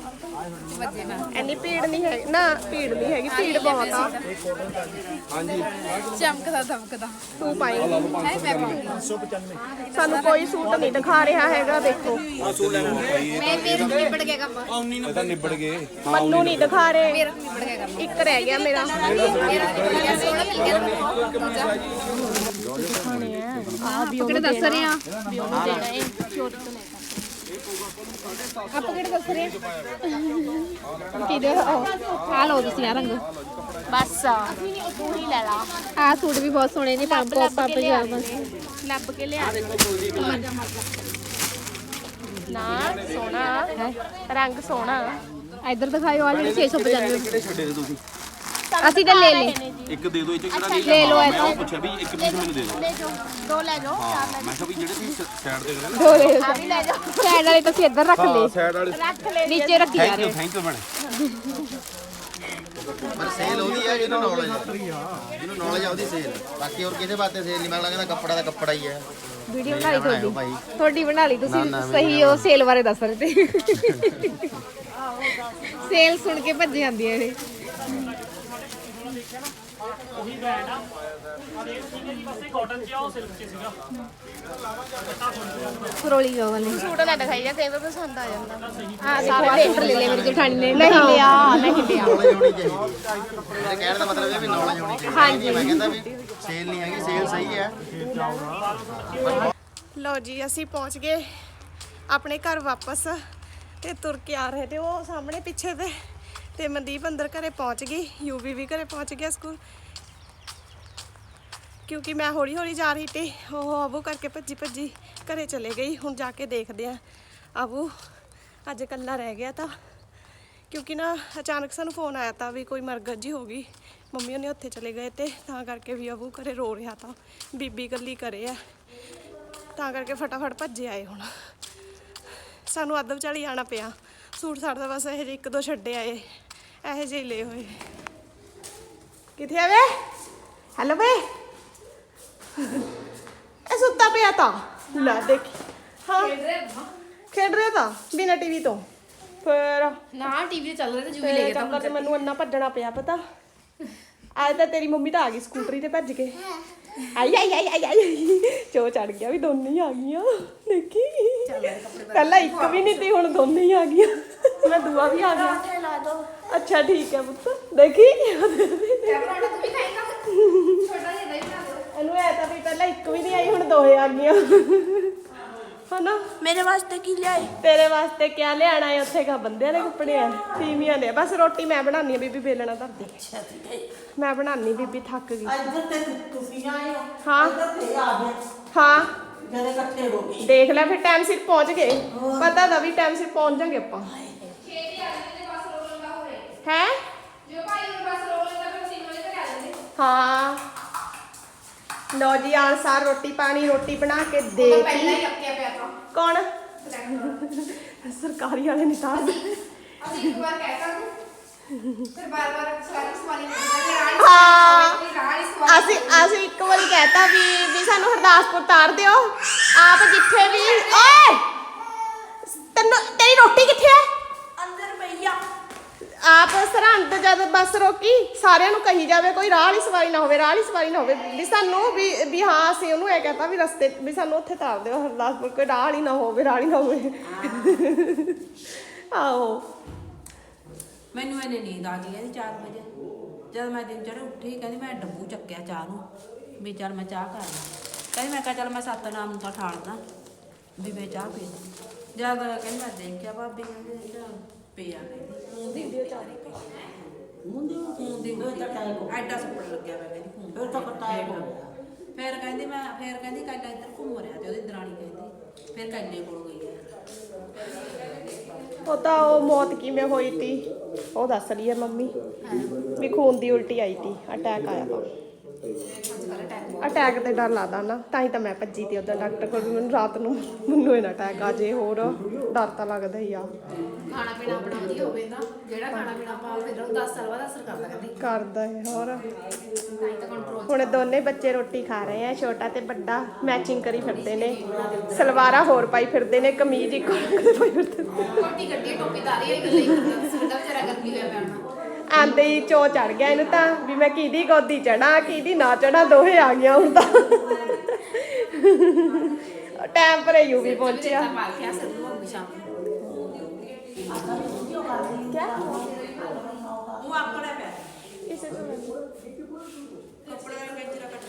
ਐਨੀ ਭੀੜ ਨਹੀਂ ਹੈ ਨਾ ਭੀੜ ਨਹੀਂ ਹੈਗੀ ਭੀੜ ਬਹੁਤ ਆ। ਚਮਕਦਾ ਦਮਕਦਾ। ਤੂੰ ਪਾਈ। ਹੈ ਮੈਂ ਪਾਉਂਗੀ ਸਾਨੂੰ ਕੋਈ ਸੂਟ ਨਹੀਂ ਦਿਖਾ ਰਿਹਾ ਹੈਗਾ ਦੇਖੋ। ਮੈਂ ਮੇਰੇ ਨਿਬੜ ਗਿਆ ਕੰਮ। ਇਹ ਤਾਂ ਨਿਬੜ ਗਏ। ਮੰਨੂ ਨਹੀਂ ਦਿਖਾ ਰਹੇ। ਮੇਰਾ ਤੋਂ ਨਿਬੜ ਗਿਆ ਕੰਮ। ਇੱਕ ਰਹਿ ਗਿਆ ਮੇਰਾ। ਮੇਰਾ ਨਿਬੜ ਗਿਆ ਸੋਹਣਾ ਮਿਲ ਗਿਆ ਆ। ਵੀ ਕਿਹੜੇ ਦੱਸ ਰਹੇ? ਆ ਵੀ ਉਹਨੂੰ ਦੇਣਾ ਹੈ। ਚੋਰੀ ਤੋਂ ਲੈ ਆਪਾਂ ਕਿਹੜੇ ਦੱਸ ਰਹੇ ਆ ਕੀ ਦੇ ਆ ਲਓ ਤੁਸੀਂ ਆ ਰੰਗ ਬਸ। ਤੂੰ ਹੀ ਲੈ ਲਾ ਆ ਸੂਟ ਵੀ ਬਹੁਤ ਸੋਹਣੇ ਨੇ ਪੰਪ ਪਾ ਪਜਾਮਾ ਲੱਭ ਕੇ ਲਿਆ ਦੇ ਨਾ ਸੋਹਣਾ ਰੰਗ ਸੋਹਣਾ। ਇੱਧਰ ਦਿਖਾਇਓ ਆ ਜਿਹੜੇ 695 ਕਿਹੜੇ ਛੱਡੇ ਤੁਸੀਂ? ਅਸੀਂ ਤਾਂ ਲੈ ਲਏ। ਇੱਕ ਦੇ ਦਿਓ ਇਹ ਚ ਕਿਹੜਾ ਨਹੀਂ ਲੈ ਲਓ ਮੈਂ ਉਹ ਪੁੱਛਿਆ ਵੀ ਇੱਕ ਪੀਸ ਮੈਨੂੰ ਦੇ ਦਿਓ। ਲੈ ਜਾਓ ਦੋ ਲੈ ਜਾਓ ਚਾਰ ਲੈ ਮੈਂ ਕਿਹਾ ਵੀ ਜਿਹੜੇ ਤੁਸੀਂ ਸਾਈਡ ਤੇ ਕਰੇ ਦੋ ਲੈ ਆ ਵੀ ਲੈ ਜਾਓ। ਸਾਈਡ ਵਾਲੇ ਤੁਸੀਂ ਇੱਧਰ ਰੱਖ ਲਏ। ਸਾਈਡ ਵਾਲੇ। ਰੱਖ ਲੈ ਜੀ। ਨੀਚੇ ਰੱਖੀ ਜਾ ਥੈਂਕ ਰਹੇ ਯੂ ਥੈਂਕ ਯੂ ਮੈਡਮ ਪਰ ਸੇਲ ਉਹਦੀ ਆ ਜਿਹਨੂੰ ਨੌਲੇਜ ਜਿਹਨੂੰ ਨੌਲੇਜ ਆ ਉਹਦੀ ਸੇਲ ਬਾਕੀ ਹੋਰ ਕਿਸੇ ਬਾਤੇ ਸੇਲ ਨਹੀਂ ਮੈਂ ਲੱਗਦਾ ਕੱਪੜਾ ਦਾ ਕੱਪੜਾ ਹੀ ਹੈ ਵੀਡੀਓ ਬਣਾ ਲਈ ਤੁਹਾਡੀ। ਤੁਹਾਡੀ ਬਣਾ ਲਈ ਤੁਸੀਂ। ਸਹੀ ਉਹ ਸੇਲ ਬਾਰੇ ਦੱਸ ਰਹੇ ਤੇ। ਸੇਲ ਸੁਣ ਕੇ ਭੱਜ ਜਾਂਦੀ ਹੈ ਇਹ। ਫਰੋਲੀ ਗਾ ਵਾਲੇ। ਸੂਟ ਨਾ ਦਿਖਾਈ ਜਾ ਕਈ ਵਾਰ ਪਸੰਦ ਆ ਜਾਂਦਾ। ਆ ਦੇਖੋ ਆ ਸੂਟ ਲੈ ਲਿਆ ਮੇਰੀ ਜਠਾਣੀ ਨੇ। ਨਹੀਂ ਲਿਆ ਨਹੀਂ ਲਿਆ। ਨੌਲੇਜ ਹੋਣੀ ਚਾਹੀਦੀ। ਮੇਰੇ ਕਹਿਣ ਦਾ ਮਤਲਬ ਇਹ ਵੀ ਨੌਲੇਜ ਹੋਣੀ ਚਾਹੀਦੀ। ਹਾਂਜੀ। ਮੈਂ ਕਹਿੰਦਾ ਵੀ ਸੇਲ ਨਹੀਂ ਹੈਗੀ ਸੇਲ ਸਹੀ ਹੈ। ਲਓ ਜੀ ਅਸੀਂ ਪਹੁੰਚ ਗਏ ਆਪਣੇ ਘਰ ਵਾਪਸ ਤੇ ਤੁਰ ਕੇ ਆ ਰਹੇ ਤੇ ਉਹ ਸਾਹਮਣੇ ਪਿੱਛੇ ਤੇ ਤੇ ਮਨਦੀਪ ਅੰਦਰ ਘਰੇ ਪਹੁੰਚ ਗਈ ਯੂਵੀ ਵੀ ਘਰੇ ਪਹੁੰਚ ਗਿਆ ਸਕੂਲ। ਕਿਉਂਕਿ ਮੈਂ ਹੌਲੀ ਹੌਲੀ ਜਾ ਰਹੀ ਤੇ ਉਹ ਆਬੂ ਕਰਕੇ ਭੱਜੀ ਭੱਜੀ ਘਰੇ ਚਲੇ ਗਈ, ਹੁਣ ਜਾ ਕੇ ਦੇਖਦੇ ਆ। ਆਬੂ, ਅੱਜ ਇਕੱਲਾ ਰਹਿ ਗਿਆ ਤਾਂ। ਕਿਉਂਕਿ ਨਾ ਅਚਾਨਕ ਸਾਨੂੰ ਫੋਨ ਆਇਆ ਤਾਂ ਵੀ ਕੋਈ ਮਰਗਤ ਜੀ ਹੋ ਗਈ। ਮੰਮੀ ਉਹਨੇ ਉੱਥੇ ਚਲੇ ਗਏ ਤੇ ਤਾਂ ਕਰਕੇ ਵੀ ਆਬੂ ਘਰੇ ਰੋ ਰਿਹਾ ਤਾਂ, ਬੀਬੀ ਇਕੱਲੀ ਘਰੇ ਆ। ਤਾਂ ਕਰਕੇ ਫਟਾਫਟ ਭੱਜੇ ਆਏ ਹੁਣ। ਸਾਨੂੰ ਅੱਧ ਵਿਚਾਲੀ ਆਣਾ ਪਿਆ। ਸੂਟ ਸਾਡਾ ਬਸ ਇਹ ਇੱਕ ਦੋ ਛੱਡੇ ਆਏ। ਇਹੋ ਜਿਹੇ ਲਏ ਹੋਏ। ਕਿੱਥੇ ਆਵੇ ਹੈਲੋ ਵੇ? ਇਹ ਸੁੱਤਾ ਪਿਆ ਤਾਂ। ਲੈ ਦੇਖੀ। ਹਾਂ। ਖੇਡ ਰਿਹਾ ਤਾਂ ਬਿਨਾ ਟੀਵੀ ਤੋਂ। ਫਿਰ ਨਾ ਟੀਵੀ ਚੱਲ ਰਿਹਾ ਤੇ ਜੂਵੀ ਤੇ ਚੱਕਰ ਤੇ ਮੈਨੂੰ ਇੰਨਾ ਭੱਜਣਾ ਪਿਆ ਪਤਾ? ਅੱਜ ਤਾਂ ਤੇਰੀ ਮੰਮੀ ਤਾਂ ਆ ਗਈ ਸਕੂਟਰੀ ਤੇ ਭੱਜ ਕੇ। ਆਈ ਆਈ ਆਈ ਆਈ ਆਈ। ਚੋ ਚੜ ਗਿਆ ਵੀ ਦੋਨੇ ਹੀ ਆ ਗਈਆਂ। ਦੇਖੀ। ਪਹਿਲਾਂ ਇੱਕ ਵੀ ਨਹੀਂ ਤੀ ਹੁਣ ਦੋਨੇ ਹੀ ਆ ਗਈਆਂ। ਮੈਂ ਦੂਆ ਵੀ ਆ ਗਿਆ ਅੱਛਾ ਠੀਕ ਹੈ ਪੁੱਤ। ਦੇਖੀ। ਇਹਨੂੰ ਐ ਤਾਂ ਵੀ ਪਹਿਲਾਂ ਇੱਕ ਵੀ ਨਹੀਂ ਆਈ ਹੁਣ ਦੋਏ ਆ ਗਈਆਂ। ਹਨਾ? ਮੇਰੇ ਵਾਸਤੇ ਕੀ ਲਿਆਏ? ਤੇਰੇ ਵਾਸਤੇ ਕਿਆ ਲਿਆਣਾ ਹੈ? ਉੱਥੇ ਕਾ ਬੰਦਿਆਂ ਦੇ ਕੱਪੜੇ ਆ ਤੀਵੀਆਂ ਦੇ। ਬਸ ਰੋਟੀ ਮੈਂ ਬਣਾਉਣੀ ਆ ਬੀਬੀ ਬੇਲਣਾ ਧਰਦੀ ਮੈਂ ਬਣਾਉਣੀ ਬੀਬੀ ਥੱਕ ਗਈ। ਇੱਧਰ ਤੇ ਤੁਸੀਂ ਆਏ ਹੋ। ਹਾਂ। ਇੱਧਰ ਤੇ ਆ ਗਏ। ਹਾਂ। ਜਿਹੜੇ ਇਕੱਠੇ ਹੋ ਗਏ। ਦੇਖ ਲੈ ਫਿਰ ਟਾਈਮ ਸਿਰ ਪਹੁੰਚ ਗਏ। ਪਤਾ ਦਾ ਵੀ ਟਾਈਮ ਸਿਰ ਪਹੁੰਚ ਜਾਗੇ ਆਪਾਂ। ਹੈ ਹਾਂ। ਲੋ ਜੀ ਆਨਸਾਰ ਰੋਟੀ ਪਾਣੀ ਰੋਟੀ ਬਣਾ ਕੇ ਦੇ ਪਹਿਲਾਂ ਹੀ ਰੱਖਿਆ ਪਿਆ ਤਾਂ। ਕੌਣ? ਸਰਕਾਰੀ ਵਾਲੇ ਨਹੀਂ ਤਾਂ। ਅਸੀਂ ਇੱਕ ਵਾਰ ਕਹਿਤਾ ਤੂੰ ਫਿਰ ਬਾਰ ਬਾਰ ਸਾਰੀ ਸਵਾਲੀ ਹਾਂ। ਅਸੀਂ ਅਸੀਂ ਇੱਕ ਵਾਰੀ ਕਹਿਤਾ ਵੀ ਵੀ ਸਾਨੂੰ ਹਰਦਾਸਪੁਰ ਤਾਰ ਦਿਓ। ਆਪ ਜਿੱਥੇ ਵੀ ਓਏ! ਤੈਨੂੰ ਤੇਰੀ ਰੋਟੀ ਕਿੱਥੇ ਹੈ ਆਪ ਸਰਹੰਦ ਜਦ ਬੱਸ ਰੋਕੀ ਸਾਰਿਆਂ ਨੂੰ ਕਹੀ ਜਾਵੇ ਕੋਈ ਰਾਹ ਵਾਲੀ ਸਵਾਰੀ ਨਾ ਹੋਵੇ ਰਾਹ ਵਾਲੀ ਸਵਾਰੀ ਨਾ ਹੋਵੇ ਵੀ ਸਾਨੂੰ ਵੀ ਵੀ ਹਾਂ ਅਸੀਂ ਉਹਨੂੰ ਇਹ ਕਹਤਾ ਵੀ ਰਸਤੇ ਵੀ ਸਾਨੂੰ ਉੱਥੇ ਤਾਰ ਦਿਓ ਹਰਦਾਸਪੁਰ ਕੋਈ ਰਾਹ ਵਾਲੀ ਨਾ ਹੋਵੇ ਰਾਹ ਵਾਲੀ ਨਾ ਹੋਵੇ। ਆਹੋ। ਮੈਨੂੰ ਇਹਨੇ ਨੀਂਦ ਆ ਗਈ ਕਹਿੰਦੀ 4 ਵਜੇ। ਜਦ ਮੈਂ ਦਿਨ ਚੜ੍ਹ ਉੱਠੀ ਕਹਿੰਦੀ ਮੈਂ ਡੱਬੂ ਚੱਕਿਆ ਚਾਹ ਨੂੰ ਵੀ ਚੱਲ ਮੈਂ ਚਾਹ ਕਰ ਲਾਂ। ਕਹਿੰਦੀ ਮੈਂ ਕਿਹਾ ਚੱਲ ਮੈਂ ਸਤਨਾਮ ਤਾਂ ਠਾਲਦਾ ਵੀ ਮੈਂ ਚਾਹ ਪੀ ਲਾਂ। ਜਦ ਕਹਿੰਦੀ ਮੈਂ ਦੇਖਿਆ ਭਾਬੀ ਕਹਿੰਦੀ ਇਹਦਾ ਪਿਆ ਕਹਿੰਦੀ ਵੀਡੀਓ ਐਡਾ ਸੁਪਰ ਲੱਗਿਆ ਮੈਂ ਕਹਿੰਦੀ। ਫਿਰ ਤਾਂ ਕਟਾਇਆ ਹੋ ਗਿਆ। ਫਿਰ ਕਹਿੰਦੀ ਮੈਂ ਫਿਰ ਕਹਿੰਦੀ ਕੱਲ ਇੱਧਰ ਘੁੰਮ ਰਿਹਾ ਤੇ ਉਹਦੀ ਦਰਾਣੀ ਕਹਿੰਦੀ ਫਿਰ ਕੱਲੇ ਕੋਲ ਗਈ ਹੈ ਉਹ ਤਾਂ ਉਹ ਮੌਤ ਕਿਵੇਂ ਹੋਈ ਤੀ? ਉਹ ਦੱਸ ਰਹੀ ਹੈ ਮੰਮੀ ਵੀ ਖੂਨ ਦੀ ਉਲਟੀ ਆਈ ਤੀ ਅਟੈਕ ਆਇਆ। ਤਾ ਅਟੈਕ ਤੇ ਡਰ ਲੱਗਦਾ ਨਾ ਤਾਂ ਹੀ ਤਾਂ ਮੈਂ ਭੱਜੀ ਤੀ ਉਧਰ ਡਾਕਟਰ ਕੋਲ ਵੀ ਮੈਨੂੰ ਰਾਤ ਨੂੰ ਮੈਨੂੰ ਇਹਨਾਂ ਅਟੈਕ ਆ ਜੇ ਹੋਰ ਡਰ ਤਾਂ ਲੱਗਦਾ ਹੀ ਆ। ਖਾਣਾ ਪੀਣਾ ਆਪਣਾ ਵਧੀਆ ਹੋਵੇ ਨਾ ਜਿਹੜਾ ਖਾਣਾ ਪੀਣਾ ਆਪਾਂ ਫਿਰ ਉਹ 10 ਸਾਲ ਬਾਅਦ ਅਸਰ ਕਰਦਾ ਕਹਿੰਦੀ ਕਰਦਾ ਹੈ ਹੋਰ। ਨਹੀਂ ਤਾਂ ਕੰਟਰੋਲ ਹੁਣ ਦੋਨੇ ਬੱਚੇ ਰੋਟੀ ਖਾ ਰਹੇ ਆ ਛੋਟਾ ਤੇ ਵੱਡਾ ਮੈਚਿੰਗ ਕਰੀ ਫਿਰਦੇ ਨੇ। ਸਲਵਾਰਾਂ ਹੋਰ ਪਾਈ ਫਿਰਦੇ ਨੇ ਕਮੀਜ਼ ਇੱਕੋ ਰੰਗ ਦੀ ਪਾਈ ਫਿਰਦੇ ਨੇ। ਕੋਟੀ ਕੱਢੀ ਟੋਪੀ ਤਾਰੀ ਹੋਈ ਗੱਲੇ ਕਰਦਾ ਸੁਣਦਾ ਵਿਚਾਰਾ ਗਰਮੀ ਹੋਇਆ ਪਿਆ ਹੋਣਾ। ਆਂਦੇ ਹੀ ਚੋ ਚੜ ਗਿਆ ਇਹਨੂੰ ਤਾਂ ਵੀ ਮੈਂ ਕਿਹਦੀ ਗੋਦੀ ਚੜਾ ਕਿਹਦੀ ਨਾ ਚੜਾ ਦੋਹੇ ਆ ਗਿਆ ਹੁਣ ਤਾਂ। ਟਾਈਮ ਪਰ ਯੂ ਵੀ ਪਹੁੰਚਿਆ। ਤਾਂ ਮਾਰ ਕੇ ਆ ਸਰ ਨੂੰ ਸ਼ਾਮ ਨੂੰ ਉਹ ਆਪਣਾ ਪਿਆ ਕਿਸੇ ਤੋਂ ਕੱਪੜੇ ਵਾਲਾ ਕੈਂਚਰਾ ਕੱਟ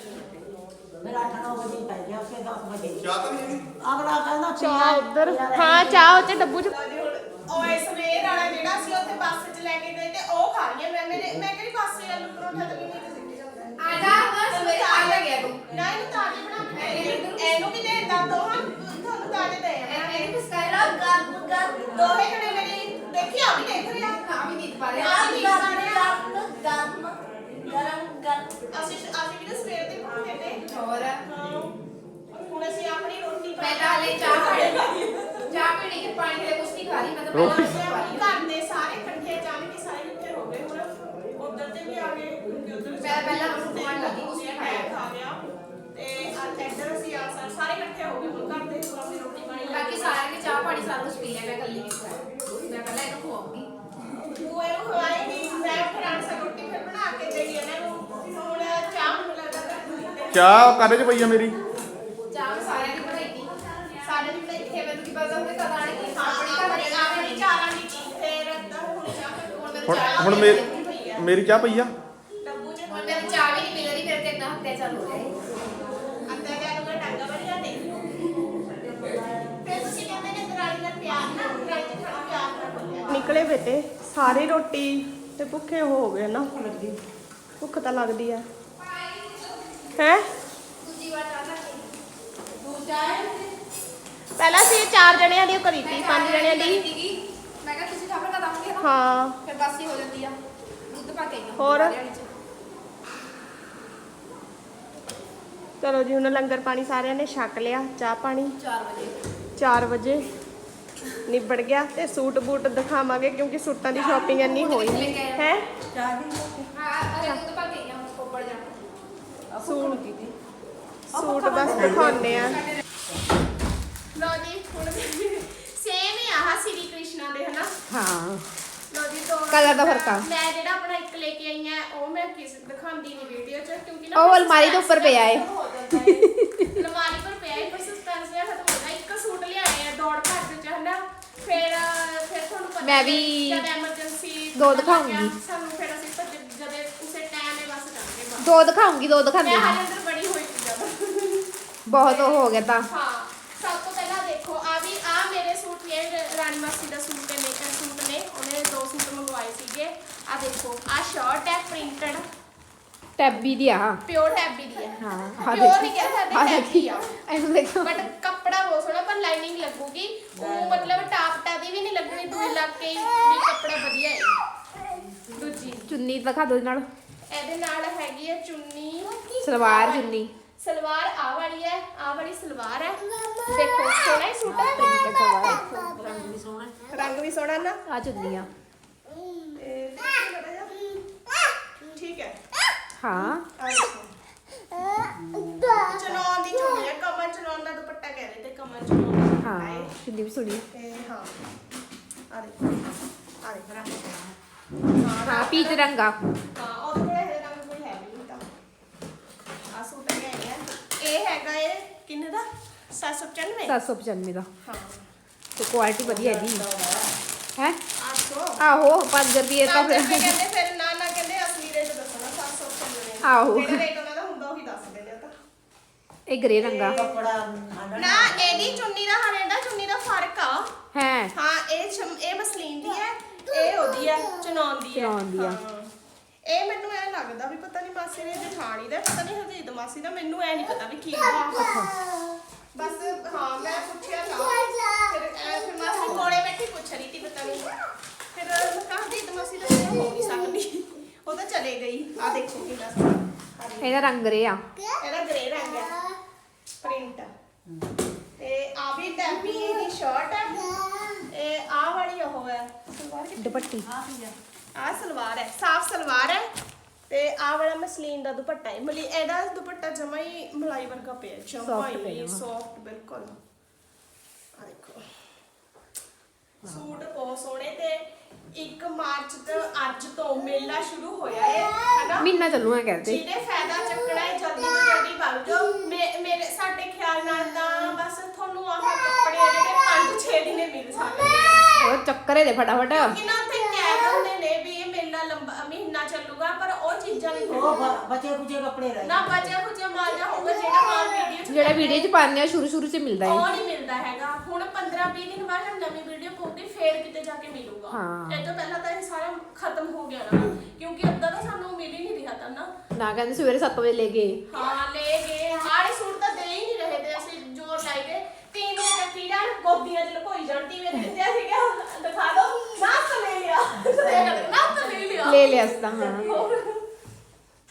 ਮੇਰਾ 8-9 ਵਜੇ ਪੈ ਗਿਆ ਫਿਰ 10 ਵਜੇ। ਚਾਹ ਤਾਂ ਨਹੀਂ ਅਗਲਾ ਕਹਿੰਦਾ ਚਾਹ ਉਧਰ। ਹਾਂ ਚਾਹ ਉੱਤੇ ਡੱਬੂ ਚ। ਉਹ ਇਸ ਵੇਰ ਵਾਲਾ ਜਿਹੜਾ ਸੀ ਉੱਥੇ ਬੱਸ 'ਚ ਲੈ ਕੇ ਗਏ ਤੇ ਉਹ ਖਾ ਰਹੀ ਮੈਂ ਮੇਰੇ ਮੈਂ ਕਿਹੜੀ ਬੱਸ 'ਚ ਆਲੂ ਪਰੌਂਠਾ ਤੇ ਨਹੀਂ ਸਿੱਟੀ ਜਾਂਦਾ ਆ ਜਾ ਬਸ ਮੇਰੇ ਆ ਜਾ ਗਿਆ ਤੂੰ। ਨਾ ਇਹਨੂੰ ਤਾਜ਼ੇ ਬਣਾ ਕੇ ਦੇ। ਇਹਨੂੰ- ਇਹਨੂੰ ਵੀ ਦੇ ਦਾਂ ਦੋ ਹਾਂ ਤੁਹਾਨੂੰ ਤਾਜ਼ੇ ਦੇ ਆ ਇਹਨੂੰ ਕਿਸ ਕਹਿ ਗਰਮ ਗਰਮ ਦੋਹੇ ਜਣੇ ਮੇਰੀ ਦੇਖੀ ਆ ਵੀ ਦੇਖ ਰਿਹਾ? ਆ ਵੀ ਨੀਂਦ ਪਾ ਰਿਹਾ। ਆ ਵੀ ਅਸੀਂ ਅਸੀਂ ਵੀ ਤਾਂ ਸਵੇਰ ਦੇ ਭੁੱਖੇ ਤੇ ਹੋਰ? ਹੁਣ ਅਸੀਂ ਆਪਣੀ ਰੋਟੀ ਮੈਂ ਤਾਂ ਹਲੇ ਚਾਹ ਪੀਣੀ ਕਿ ਪਾਣੀ ਦੇ ਕੁਛ ਨਹੀਂ ਖਾ ਰਹੀ ਮੈਂ ਤਾਂ ਆਪਣੇ ਘਰ ਦੇ ਸਾਰੇ ਇਕੱਠੇ ਅਚਾਨਕ ਹੀ ਸਾਰੇ ਇਕੱਠੇ ਹੋ ਗਏ ਹੁਣ ਉਧਰ ਤੇ ਵੀ ਆ ਗਏ ਕਿਉਂਕਿ ਉਧਰ ਮੈਂ ਪਹਿਲਾਂ ਉਹਨੂੰ ਖਾਣ ਲੱਗੀ ਨਹੀਂ ਖਾਇਆ। ਖਾ ਲਿਆ। ਤੇ ਅੱਜ ਇੱਧਰ ਅਸੀਂ ਆ ਸਾਰੇ- ਸਾਰੇ ਇਕੱਠੇ ਹੋ ਗਏ ਹੁਣ ਘਰ ਦੇ ਹੁਣ ਆਪਣੀ ਰੋਟੀ ਪਾਣੀ ਬਾਕੀ ਸਾਰਿਆਂ ਨੇ ਚਾਹ ਪਾਣੀ ਸਾਰਾ ਕੁਝ ਪੀ ਲਿਆ ਮੈਂ ਇਕੱਲੀ ਨਹੀਂ ਖਾਇਆ ਮੈਂ ਪਹਿਲਾਂ ਇਹਨੂੰ ਖਵਾਉਂਗੀ। ਉਹ ਇਹਨੂੰ ਖਵਾਏਗੀ ਮੈਂ ਫਿਰ ਆਂਸਰ ਰੋਟੀ ਫਿਰ ਬਣਾ ਕੇ ਦੇਈ ਇਹਨਾਂ ਨੂੰ ਹੁਣ ਚਾਹ ਮੈਨੂੰ ਲੱਗਦਾ ਕਰ ਚਾਹ ਕਾਦੇ ਚ ਪਈ ਆ ਮੇਰੀ ਚਾਹ ਮੈਂ ਸਾਰਿਆਂ ਦੀ ਬਣਾਈ ਸੀ ਸਾਡੇ ਵੀ ਇੱਥੇ ਮੈਨੂੰ ਕੀ ਪਤਾ ਹੁੰਦੇ ਕਦ ਆਣਗੇ ਆਪਣੀ ਆਪਣੀ ਘਰ ਘਰ ਆਪਣੀ ਚਾਰਾਂ ਦੀ ਚੀਜ਼ ਫਿਰ ਅੱਧਾ ਹੁਣ ਮੇਰੀ ਪਈ ਆ। ਮੇਰੀ ਚਾਹ ਪਈ ਆ? ਡੱਬੂ ਚ ਹੁਣ ਮੈਨੂੰ ਚਾਹ ਵੀ ਨਹੀਂ ਮਿਲ ਰਹੀ ਮੇਰੇ ਤੇ ਇੰਨਾ ਹੱਥਿਆ ਚੱਲ ਹੋ ਰਿਹਾ ਅੰਦਰ ਗਿਆ ਨੂੰ ਟਾਂਗਾ ਵਧੀਆ ਦੇ ਫਿਰ ਤੁਸੀਂ ਕਹਿੰਦੇ ਨੇ ਦਰਾਣੀ ਨਾਲ ਪਿਆਰ ਨਾ ਦਰਾਣੀ ਚ ਖਾਣਾ ਪਿਆਰ ਨਾਲ ਬੋਲਿਆ ਨਿਕਲੇ ਬੇਟੇ ਸਾਰੇ ਰੋਟੀ ਤੇ ਭੁੱਖੇ ਹੋ ਗਏ ਨਾ। ਭੁੱਖ ਤਾਂ ਲੱਗਦੀ ਹੈ ਹੈ? ਦੂਜੀ ਵਾਰ ਲੱਗੀ ਦੂਜਾ ਹੈ। ਪਹਿਲਾਂ ਸੀ ਚਾਰ ਜਣਿਆਂ ਦੀ ਉਹ ਕਰੀ ਤੀ ਪੰਜ ਜਣਿਆਂ ਦੀ। ਮੈਂ ਕਿਹਾ ਤੁਸੀਂ ਖਬਰ ਕਦ ਆਉਂਗੇ ਨਾ ਹਾਂ। ਫਿਰ ਬਾਸੀ ਹੋ ਜਾਂਦੀ ਆ। ਦੁੱਧ ਪਾ ਕੇ ਆਈ ਹਾਂ ਹੋਰ? ਹਰਿਆਣੇ ਚ। ਚਲੋ ਜੀ ਹੁਣ ਲੰਗਰ ਪਾਣੀ ਸਾਰਿਆਂ ਨੇ ਛਕ ਲਿਆ ਚਾਹ ਪਾਣੀ। ਚਾਰ ਵਜੇ। 4 ਵਜੇ ਨਿਬੜ ਗਿਆ ਤੇ ਸੂਟ ਬੂਟ ਦਿਖਾਵਾਂਗੇ ਕਿਉਂਕਿ ਸੂਟਾਂ ਦੀ ਸ਼ਾਪਿੰਗ ਇੰਨੀ ਹੋਈ ਨਹੀਂ। ਹੈ? ਹਾਂ ਅਰੇ ਦੁੱਧ ਪਾ ਕੇ ਆਈ ਹਾਂ ਕੋਪੜ ਜਾਣਾ। ਸੂਟ ਸੂਟ ਬਸ ਦਿਖਾਉਣੇ ਆ। ਲੋ ਜੀ ਹੁਣ ਸੇਮ ਹੀ ਆਹ ਸ੍ਰੀ ਕ੍ਰਿਸ਼ਨਾ ਦੇ ਹਨਾ ਹਾਂ ਲੋ ਜੀ ਤੋਂ Colour ਦਾ ਫ਼ਰਕ ਆ। ਮੈਂ ਜਿਹੜਾ ਆਪਣਾ ਇੱਕ ਲੈ ਕੇ ਆਈ ਆ ਉਹ ਮੈਂ ਕਿਸ ਦਿਖਾਉਂਦੀ ਨਹੀਂ ਵੀਡੀਓ 'ਚ ਕਿਉਂਕਿ ਨਾ ਉਹ ਫਿਰ ਅਲਮਾਰੀ ਦੇ ਉੱਪਰ ਪਿਆ ਏ। ਹੋ ਜਾਂਦਾ ਏ। ਅਲਮਾਰੀ ਪਰ ਪਿਆ ਹੈ ਪਰ ਸਸਪੈਂਸ ਜਿਹਾ ਖਤਮ ਹੋ ਗਿਆ ਇੱਕ ਸੂਟ ਲਿਆਏ ਆ ਦੌੜ ਭੱਜ ਚ ਹਨਾ ਫਿਰ ਫਿਰ ਤੁਹਾਨੂੰ ਪਤਾ ਮੈਂ ਵੀ ਜਦ ਐਮਰਜੈਂਸੀ ਦੋ ਦਿਖਾਊਂਗੀ। ਸਾਨੂੰ ਫਿਰ ਅਸੀਂ ਭੱਜ ਜਦੇ ਉਸੇ ਟਾਈਮ ਇਹ ਬਸ ਬਸ ਦੋ ਦਿਖਾਉਂਗੀ ਦੋ ਮੈਂ ਹਾਂ ਹਾਲੇ ਅੰਦਰ ਬੜੀ ਹੋਈ ਸੀ ਜਦ ਬਹੁਤ ਉਹ ਹੋ ਗਿਆ ਤਾਂ ਹਾਂ ਸਭ ਤੋਂ ਪਹਿਲਾਂ ਦੇਖੋ ਆ ਵੀ ਆ ਮੇਰੇ ਸੂਟ ਨੇ ਰਾਣੀ ਮਾਸੀ ਦਾ ਸੂਟ ਹੈ ਮੇਕਰ ਸੂਟ ਨੇ ਉਹਨੇ ਦੋ ਸੂਟ ਮੰਗਵਾਏ ਸੀਗੇ। ਆ ਦੇਖੋ ਆ ਸ਼ਰਟ ਹੈ ਪ੍ਰਿੰਟਡ ਟੈਬੀ ਦੀ ਆ ਪਿਓਰ ਹੈਵੀ ਦੀ ਹੈ। ਹਾਂ ਆ ਪਿਓਰ ਨਹੀਂ ਕਹਿ ਆ ਸਕਦੇ ਹੈਵੀ ਆ। ਇਹਨੂੰ ਦੇਖੋ। ਬਟ ਕੱਪੜਾ ਬਹੁਤ ਸੋਹਣਾ ਪਰ ਲਾਈਨਿੰਗ ਲੱਗੂਗੀ। ਉਹ ਮਤਲਬ ਟਾਪ ਟਾ ਦੀ ਵੀ ਨਹੀਂ ਲੱਗਣੀ ਦੂਈ ਲੱਗ ਕੇ ਵੀ ਕੱਪੜਾ ਵਧੀਆ ਹੈ। ਦੂਜੀ। ਚੁੰਨੀ ਦਿਖਾ ਦੋ ਨਾਲ। ਇਹਦੇ ਨਾਲ ਹੈਗੀ ਹੈ ਚੁੰਨੀ। ਸਲਵਾਰ ਚੁੰਨੀ। ਸਲਵਾਰ ਆ ਵਾਲੀ ਹੈ ਆ ਵਾਲੀ ਸਲਵਾਰ ਹੈ। ਦੇਖੋ ਸੋਹਣਾ ਹੀ ਸੂਟ ਹੈ। ਰੰਗ ਵੀ ਸੋਹਣਾ। ਰੰਗ ਵੀ ਸੋਹਣਾ ਨਾ? ਆ ਚੁੰਨੀ ਆ ਤੇ ਠੀਕ ਹੈ। ਹਾਂ। ਚਨੌਨ ਦੀ ਚੁੰਨੀ ਹੈ। ਕਮਰ ਚਨੌਨ ਦਾ ਦੁਪੱਟਾ ਕਹਿ ਰਹੇ ਤੇ ਕਮਰ ਦਾ ਦੁਪੱਟਾ ਹਾਂ ਚੁੰਨੀ ਵੀ ਸੋਹਣੀ। ਤੇ ਹਾਂ। ਆ ਦੇਖੋ। ਆ ਦੇਖੋ ਹਾਂ। ਪੀਚ ਰੰਗਾ। ਹਾਂ ਉਹਦੇ ਕੋਲ ਇਹ ਰੰਗ ਕੋਈ ਹੈ ਵੀ ਨਹੀਂ ਤਾਂ। ਆ ਸੂਟ ਹੈਗਾ ਹੈ ਇਹ ਹੈਗਾ ਇਹ ਕਿੰਨੇ ਦਾ? 795 795 ਦਾ। ਹਾਂ। ਤੇ ਕੁਆਲਿਟੀ ਵਧੀਆ ਇਹਦੀ। ਹੈ? 800 ਆਹੋ 5 ਰੁਪਏ ਤਾਂ ਤਾਂ ਫਿਰ। ਕਹਿੰਦੇ ਫਿਰ ਨਾ ਨਾ ਕਹਿੰਦੇ ਅਸਲੀ ਰੇਟ ਦੱਸਣਾ 795 ਆਹੋ। ਜਿਹੜਾ ਰੇਟ ਉਹਨਾਂ ਦਾ ਹੁੰਦਾ ਉਹੀ ਦੱਸਦੇ ਨੇ ਤਾਂ। ਇਹ ਗ੍ਰੇ ਰੰਗਾ ਨਾ ਇਹਦੀ ਚੁੰਨੀ ਦਾ ਹਰੇ ਦਾ ਚੁੰਨੀ ਦਾ ਫ਼ਰਕ ਆ। ਹੈ। ਹਾਂ ਇਹ ਇਹ ਮਸਲੀਨ ਦੀ ਹੈ ਇਹ ਉਹਦੀ ਹੈ ਚਨੌਨ ਦੀ ਹੈ ਚਨੌਨ ਦੀ ਆ। ਹਾਂ। ਇਹ ਮੈਨੂੰ ਐ ਲੱਗਦਾ ਵੀ ਪਤਾ ਨਹੀਂ ਮਾਸੀ ਨੇ ਜਠਾਣੀ ਦਾ ਪਤਾ ਨਹੀਂ ਹਰਜੀਤ ਮਾਸੀ ਦਾ ਮੈਨੂੰ ਐ ਨਹੀਂ ਪਤਾ ਵੀ ਕੀ ਹੈ ਬਸ ਹਾਂ ਮੈਂ ਪੁੱਛਿਆ ਤਾਂ। ਫਿਰ ਐ ਫਿਰ ਮਾਸੀ ਕੋਲੇ ਬੈਠੀ ਪੁੱਛ ਰਹੀ ਸੀ ਪਤਾ ਨਹੀਂ ਫਿਰ ਮੈਂ ਕਹਾ ਹਰਜੀਤ ਮਾਸੀ ਦਾ ਹੋ ਨਹੀਂ ਸਕਦੀ। ਉਹ ਤਾਂ ਚਲੇ ਗਈ। ਆ ਦੇਖੋ ਕੀ ਦੱਸ ਇਹਦਾ ਰੰਗ ਗ੍ਰੇ ਆ। ਇਹਦਾ ਗ੍ਰੇ ਰੰਗ ਹੈ ਪ੍ਰਿੰਟ ਤੇ ਆ ਵੀ ਟੈਪੀ ਦੀ ਸ਼ਰਟ ਹੈ ਇਹ ਆ ਵਾਲੀ ਉਹ ਹੈ ਸਲਵਾਰ ਦੁਪੱਟੀ ਆ। ਸਲਵਾਰ ਹੈ ਸਾਫ਼ ਸਲਵਾਰ ਹੈ ਤੇ ਆ ਵਾਲਾ ਮਸਲੀਨ ਦਾ ਦੁਪੱਟਾ ਹੈ। ਮਲੀ ਇਹਦਾ ਦੁਪੱਟਾ ਜਮਾ ਹੀ ਮਲਾਈ ਵਰਗਾ ਪਿਆ ਜਮਾ Soft ਹੀ ਵਾ। ਸੌਫਟ ਬਿਲਕੁਲ। ਆ ਦੇਖੋ। ਸੂਟ ਬਹੁਤ ਸੋਹਣੇ ਤੇ 1 ਮਾਰਚ ਤੋਂ ਅੱਜ ਤੋਂ ਮੇਲਾ ਸ਼ੁਰੂ ਹੋਇਆ ਹੈ ਹੈਨਾ? ਮਹੀਨਾ ਚੱਲੂ ਐ ਕਹਿੰਦੇ ਜਿਹਨੇ ਫਾਇਦਾ ਚੱਕਣਾ ਹੈ ਜਲਦੀ ਤੋਂ ਜਲਦੀ ਵਗ ਜਾਓ। ਮੇ- ਮੇਰੇ ਸਾਡੇ ਖਿਆਲ ਨਾਲ ਤਾਂ ਬਸ ਤੁਹਾਨੂੰ ਆਹ ਕੱਪੜੇ ਆ ਜਿਹੜੇ 5-6 ਦਿਨੇ ਮਿਲ ਸਕਦੇ ਆ ਉਹ ਚੱਕਰੇ ਦੇ ਫਟਾਫਟ। ਕਿ ਨਾ ਉੱਥੇ ਕਹਿ ਦਿੰਦੇ ਨੇ ਵੀ ਇਹ ਮੇਲਾ ਲੰਬਾ ਮਹੀਨਾ ਚੱਲੂਗਾ ਪਰ ਉਹ ਚੀਜ਼ਾਂ ਨਹੀਂ ਉਹ ਬ- ਬਚੇ ਕੁਚੇ ਕੱਪੜੇ ਰਹਿ ਨਾ ਬਚਿਆ ਕੁਚਿਆ ਮਾਲ ਜਾ ਹੋਊਗਾ ਜਿਹੜਾ ਮਾਲ ਵੀਡੀਓ ਚ ਜਿਹੜਾ ਵੀਡੀਓ 'ਚ ਪਾਉਂਦੇ ਆ ਸ਼ੁਰੂ ਸ਼ੁਰੂ 'ਚ ਮਿਲਦਾ ਉਹ ਹੈ ਨਹੀਂ ਮਿਲਦਾ ਹੈਗਾ। ਹੁਣ 15-20 ਦਿਨ ਬਾਅਦ ਜਦ ਨਵੀਂ ਵੀਡੀਓ ਪਾਉਂਦੀ ਫੇਰ ਕਿਤੇ ਜਾ ਕੇ ਮਿਲੂਗਾ। ਹਾਂ। ਇਹ ਤੋਂ ਪਹਿਲਾਂ ਤਾਂ ਇਹ ਸਾਰਾ ਖਤਮ ਹੋ ਗਿਆ ਨਾ। ਕਿਉਂਕਿ ਅੱਧਾ ਤਾਂ ਸਾਨੂੰ ਮਿਲ ਹੀ ਨਹੀਂ ਰਿਹਾ ਤਾਂ ਨਾ। ਨਾ ਕਹਿੰਦੇ ਸਵੇਰੇ 7 ਵਜੇ ਲੈ ਗਏ। ਹਾਂ ਲੈ ਗਏ। ਆੜੇ ਸੂਟ ਤਾਂ ਦੇ ਹੀ ਨਹੀਂ ਰਹੇ ਤੇ ਅਸੀਂ ਜ਼ੋਰ ਲਾਈ ਗਏ। ਤੀਵੇਂ ਚੱਕੀ ਜਾਣ? ਗੋਦੀਆਂ 'ਚ ਲੁਕੋਈ ਜਾਣ ਤੀਵੇਂ ਦਿੰਦੇ ਅਸੀਂ ਕਿਹਾ ਦਿਖਾ ਦੋ ਨਾ ਤਾਂ ਲੈ ਲਿਆ। ਨਾ ਤਾਂ ਲੈ ਲਿਆ। ਲੈ ਲਿਆ ਸੀ ਤਾਂ ਹਾਂ ਹੋਰ।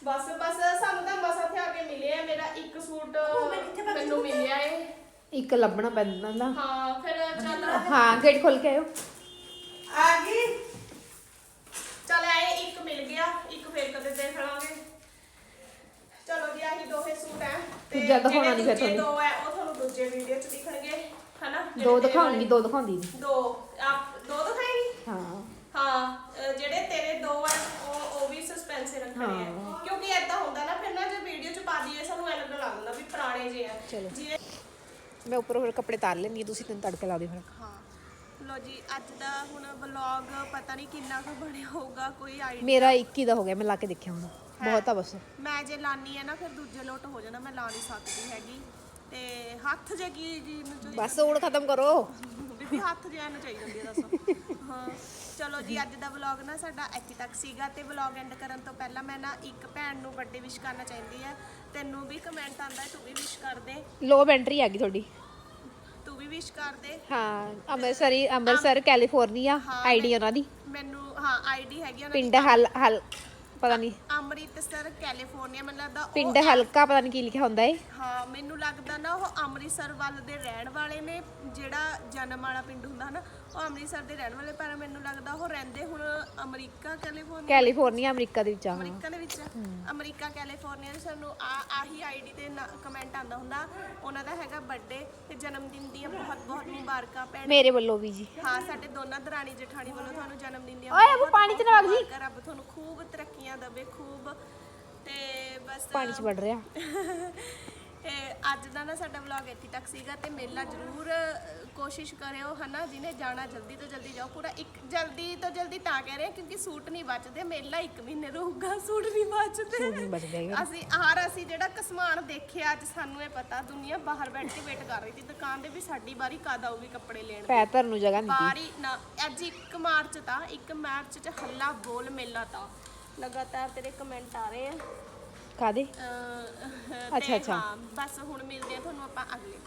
ਬਸ ਬਸ ਸਾਨੂੰ ਤਾਂ ਮਸਾ ਤੇ ਆ ਕੇ ਮਿਲਿਆ ਮੇਰਾ ਇੱਕ ਸੂਟ ਮੈਨੂੰ ਮਿਲਿਆ ਏ। ਇੱਕ ਲੱਭਣਾ ਪੈਂਦਾ ਨਾ। ਹਾਂ ਫਿਰ ਚੱਲ ਹਾਂ ਗੇਟ ਖੋਲ ਕੇ ਆਇਓ। ਆ ਗਈ। ਚਲ ਆਏ ਇੱਕ ਮਿਲ ਗਿਆ ਇੱਕ ਫੇਰ ਕਦੇ ਦੇਖ ਲਾਂਗੇ ਚਲੋ ਜੀ ਆਹੀ ਦੋਹੇ ਸੂਟ ਹੈ ਦੂਜਾ ਦਿਖਾਉਣਾ ਨੀ ਫਿਰ ਤੁਹਾਨੂੰ। ਦੋ ਹੈ ਉਹ ਤੁਹਾਨੂੰ ਦੂਜੇ ਵੀਡੀਓ ਚ ਦਿਖਣਗੇ ਹਨਾ? ਦੋ ਦਿਖਾਉਂਗੀ ਦੋ ਦਿਖਾਉਂਦੀ। ਦੋ ਆਪ ਦੋ ਦਿਖਾਏਗੀ? ਹਾਂ। ਹਾਂ ਜਿਹੜੇ ਤੇਰੇ ਦੋ ਹੈ ਉਹ ਉਹ ਵੀ ਸਸਪੈਂਸ ਰੱਖਣੇ ਆ ਹਾਂ। ਕਿਉਂਕਿ ਐਦਾਂ ਹੁੰਦਾ ਨਾ ਫਿਰ ਨਾ ਜੇ ਵੀਡੀਓ ਚ ਪਾ ਦਈਏ ਸਾਨੂੰ ਐ ਲੱਗਣ ਲੱਗ ਜਾਂਦਾ ਵੀ ਪੁਰਾਣੇ ਜੇ ਆ। ਚਲੋ। ਜਿਵੇਂ ਮੈਂ ਉੱਪਰੋਂ ਫਿਰ ਕੱਪੜੇ ਤਾਰ ਲੈਣੀ ਆ ਤੁਸੀਂ ਤੈਨੂੰ ਤੜਕੇ ਲਾ ਦਿਓ ਫਿਰ। ਹਾਂ। ਲੋ ਜੀ ਅੱਜ ਦਾ ਹੁਣ ਵਲੌਗ ਪਤਾ ਨਹੀਂ ਕਿੰਨਾ ਕੁ ਬਣਿਆ ਹੋਊਗਾ ਕੋਈ ਆਈਡੀਆ ਮੇਰਾ 21 ਦਾ ਹੋ ਗਿਆ ਮੈਂ ਲਾ ਕੇ ਦੇਖਿਆ ਹੁਣ। ਬਹੁਤ ਆ ਬਸ। ਮੈਂ ਜੇ ਲਾਨੀ ਹੈ ਨਾ ਫਿਰ ਦੂਜੇ ਲੋਟ ਹੋ ਜਾਣਾ ਮੈਂ ਲਾ ਨਹੀਂ ਸਕਦੀ ਹੈਗੀ। ਤੇ ਹੱਥ ਜੇ ਕੀ ਜੀ ਨੂੰ ਬਸ ਹੁਣ ਖਤਮ ਕਰੋ। ਬੀਬੀ ਹੱਥ ਜੇ ਨੂੰ ਚਾਹੀਦੀ ਹੁੰਦੀ ਦੱਸੋ। ਹਾਂ ਚਲੋ ਜੀ ਅੱਜ ਦਾ ਵਲੌਗ ਨਾ ਸਾਡਾ ਇੱਥੇ ਤੱਕ ਸੀਗਾ ਤੇ ਵਲੌਗ ਐਂਡ ਕਰਨ ਤੋਂ ਪਹਿਲਾਂ ਮੈਂ ਨਾ ਇੱਕ ਭੈਣ ਨੂੰ ਬਰਥਡੇ ਵਿਸ਼ ਕਰਨਾ ਚਾਹੁੰਦੀ ਹੈ ਤੈਨੂੰ ਵੀ ਕਮੈਂਟ ਆਂਦਾ ਤੂੰ ਵੀ ਵਿਸ਼ ਕਰ ਦੇ। ਲੋ ਐਂਟਰੀ ਆ ਗਈ ਤੁਹਾਡੀ। ਤੂੰ ਵੀ ਵਿਸ਼ ਕਰ ਦੇ। ਹਾਂ ਅੰਮ੍ਰਿਤਸਰੀ ਅੰਮ੍ਰਿਤਸਰ ਕੈਲੀਫੋਰਨੀਆ ਆਈਡੀ ਉਹਨਾਂ ਦੀ। ਮੈਨੂੰ ਹਾਂ ਆਈਡੀ ਹੈਗੀ ਉਹਨਾਂ ਦੀ। ਪਿੰਡ ਹਲ ਹਲ ਪਤਾ ਨਹੀਂ। ਅੰਮ੍ਰਿਤਸਰ ਕੈਲੀਫੋਰਨੀਆ ਮੈਨੂੰ ਲੱਗਦਾ ਉਹ ਪਿੰਡ ਹਲਕਾ ਪਤਾ ਨਹੀਂ ਕੀ ਲਿਖਿਆ ਹੁੰਦਾ ਏ। ਹਾਂ ਮੈਨੂੰ ਲੱਗਦਾ ਨਾ ਉਹ ਅੰਮ੍ਰਿਤਸਰ ਵੱਲ ਦੇ ਰਹਿਣ ਵਾਲੇ ਨੇ ਜਿਹੜਾ ਜਨਮ ਵਾਲਾ ਪਿੰਡ ਹੁੰਦਾ ਹਨਾ ਉਹ ਅੰਮ੍ਰਿਤਸਰ ਦੇ ਰਹਿਣ ਵਾਲੇ ਪਰ ਮੈਨੂੰ ਲੱਗਦਾ ਉਹ ਰਹਿੰਦੇ ਹੁਣ ਅਮਰੀਕਾ ਕੈਲੀਫੋਰਨੀਆ ਕੈਲੀਫੋਰਨੀਆ ਅਮਰੀਕਾ ਦੇ ਵਿੱਚ ਆ ਹਾਂ। ਅਮਰੀਕਾ ਦੇ ਵਿੱਚ। ਅਮਰੀਕਾ ਕੈਲੀਫੋਰਨੀਆ ਦੇ ਸਾਨੂੰ ਆ ਆਹੀ ਆਈਡੀ ਤੇ ਕਮੈਂਟ ਆਂਦਾ ਹੁੰਦਾ। ਉਹਨਾਂ ਦਾ ਹੈਗਾ ਬਰਥਡੇ ਤੇ ਜਨਮ ਦਿਨ ਦੀਆਂ ਬਹੁਤ ਬਹੁਤ ਮੁਬਾਰਕਾਂ ਭੈਣ। ਮੇਰੇ ਵੱਲੋਂ ਵੀ ਜੀ। ਹਾਂ ਸਾਡੇ ਦੋਨਾਂ ਦਰਾਣੀ ਜਠਾਣੀ ਵੱਲੋਂ ਤੁਹਾਨੂੰ ਜਨਮ ਦਿਨ ਦੀਆਂ ਓਏ, ਉਹ ਪਾਣੀ 'ਚ ਨਾ ਵਗ ਜੀ। ਮੁਬਾਰਕਾਂ, ਰੱਬ ਤੁਹਾਨੂੰ ਖੂਬ ਤਰੱਕੀਆਂ ਦੇਵੇ ਖੂਬ। ਤੇ ਬਸ ਪਾਣੀ 'ਚ ਵੜ ਰਿਹਾ। ਇਹ ਅੱਜ ਦਾ ਨਾ ਸਾਡਾ ਵਲੌਗ ਇੱਥੇ ਤੱਕ ਸੀਗਾ ਤੇ ਮੇਲਾ ਜ਼ਰੂਰ ਕੋਸ਼ਿਸ਼ ਕਰਿਓ ਹਨਾ ਜਿਹਨੇ ਜਾਣਾ ਜਲਦੀ ਤੋਂ ਜਲਦੀ ਜਾਓ। ਪੂਰਾ ਇੱਕ ਜਲਦੀ ਤੋਂ ਜਲਦੀ ਤਾਂ ਕਹਿ ਰਹੇ ਹਾਂ ਕਿਉਂਕਿ ਸੂਟ ਨਹੀਂ ਬਚਦੇ ਮੇਲਾ ਇੱਕ ਮਹੀਨੇ ਰਹੂਗਾ ਸੂਟ ਨਹੀਂ ਬਚਦੇ। ਸੂਟ ਨਹੀਂ ਬਚਦੇ ਹੈਗੇ। ਅਸੀਂ ਹਰ ਅਸੀਂ ਜਿਹੜਾ ਕਸਮਾਨ ਦੇਖਿਆ ਅੱਜ ਸਾਨੂੰ ਇਹ ਪਤਾ ਦੁਨੀਆ ਬਾਹਰ ਬੈਠ ਕੇ ਵੇਟ ਕਰ ਰਹੀ ਸੀ ਦੁਕਾਨ ਦੇ ਵੀ ਸਾਡੀ ਵਾਰੀ ਕਦ ਆਊਗੀ ਕੱਪੜੇ ਲੈਣ ਪੈਰ ਧਰਨ ਨੂੰ ਜਗ੍ਹਾ ਨਹੀਂ ਬਾਰੀ ਨਾ ਅੱਜ 1 ਮਾਰਚ ਤਾਂ 1 ਮਾਰਚ ਚ ਹੱਲਾ ਬੋਲ ਮੇਲਾ ਤਾਂ। ਲਗਾਤਾਰ ਤੇਰੇ ਕਮੈਂਟ ਆ ਰਹੇ ਆ ਕਾਦੇ ਅੱਛਾ, ਅੱਛਾ। ਬਸ ਹੁਣ ਮਿਲਦੇ ਆ ਤੁਹਾਨੂੰ ਆਪਾਂ ਅਗਲੇ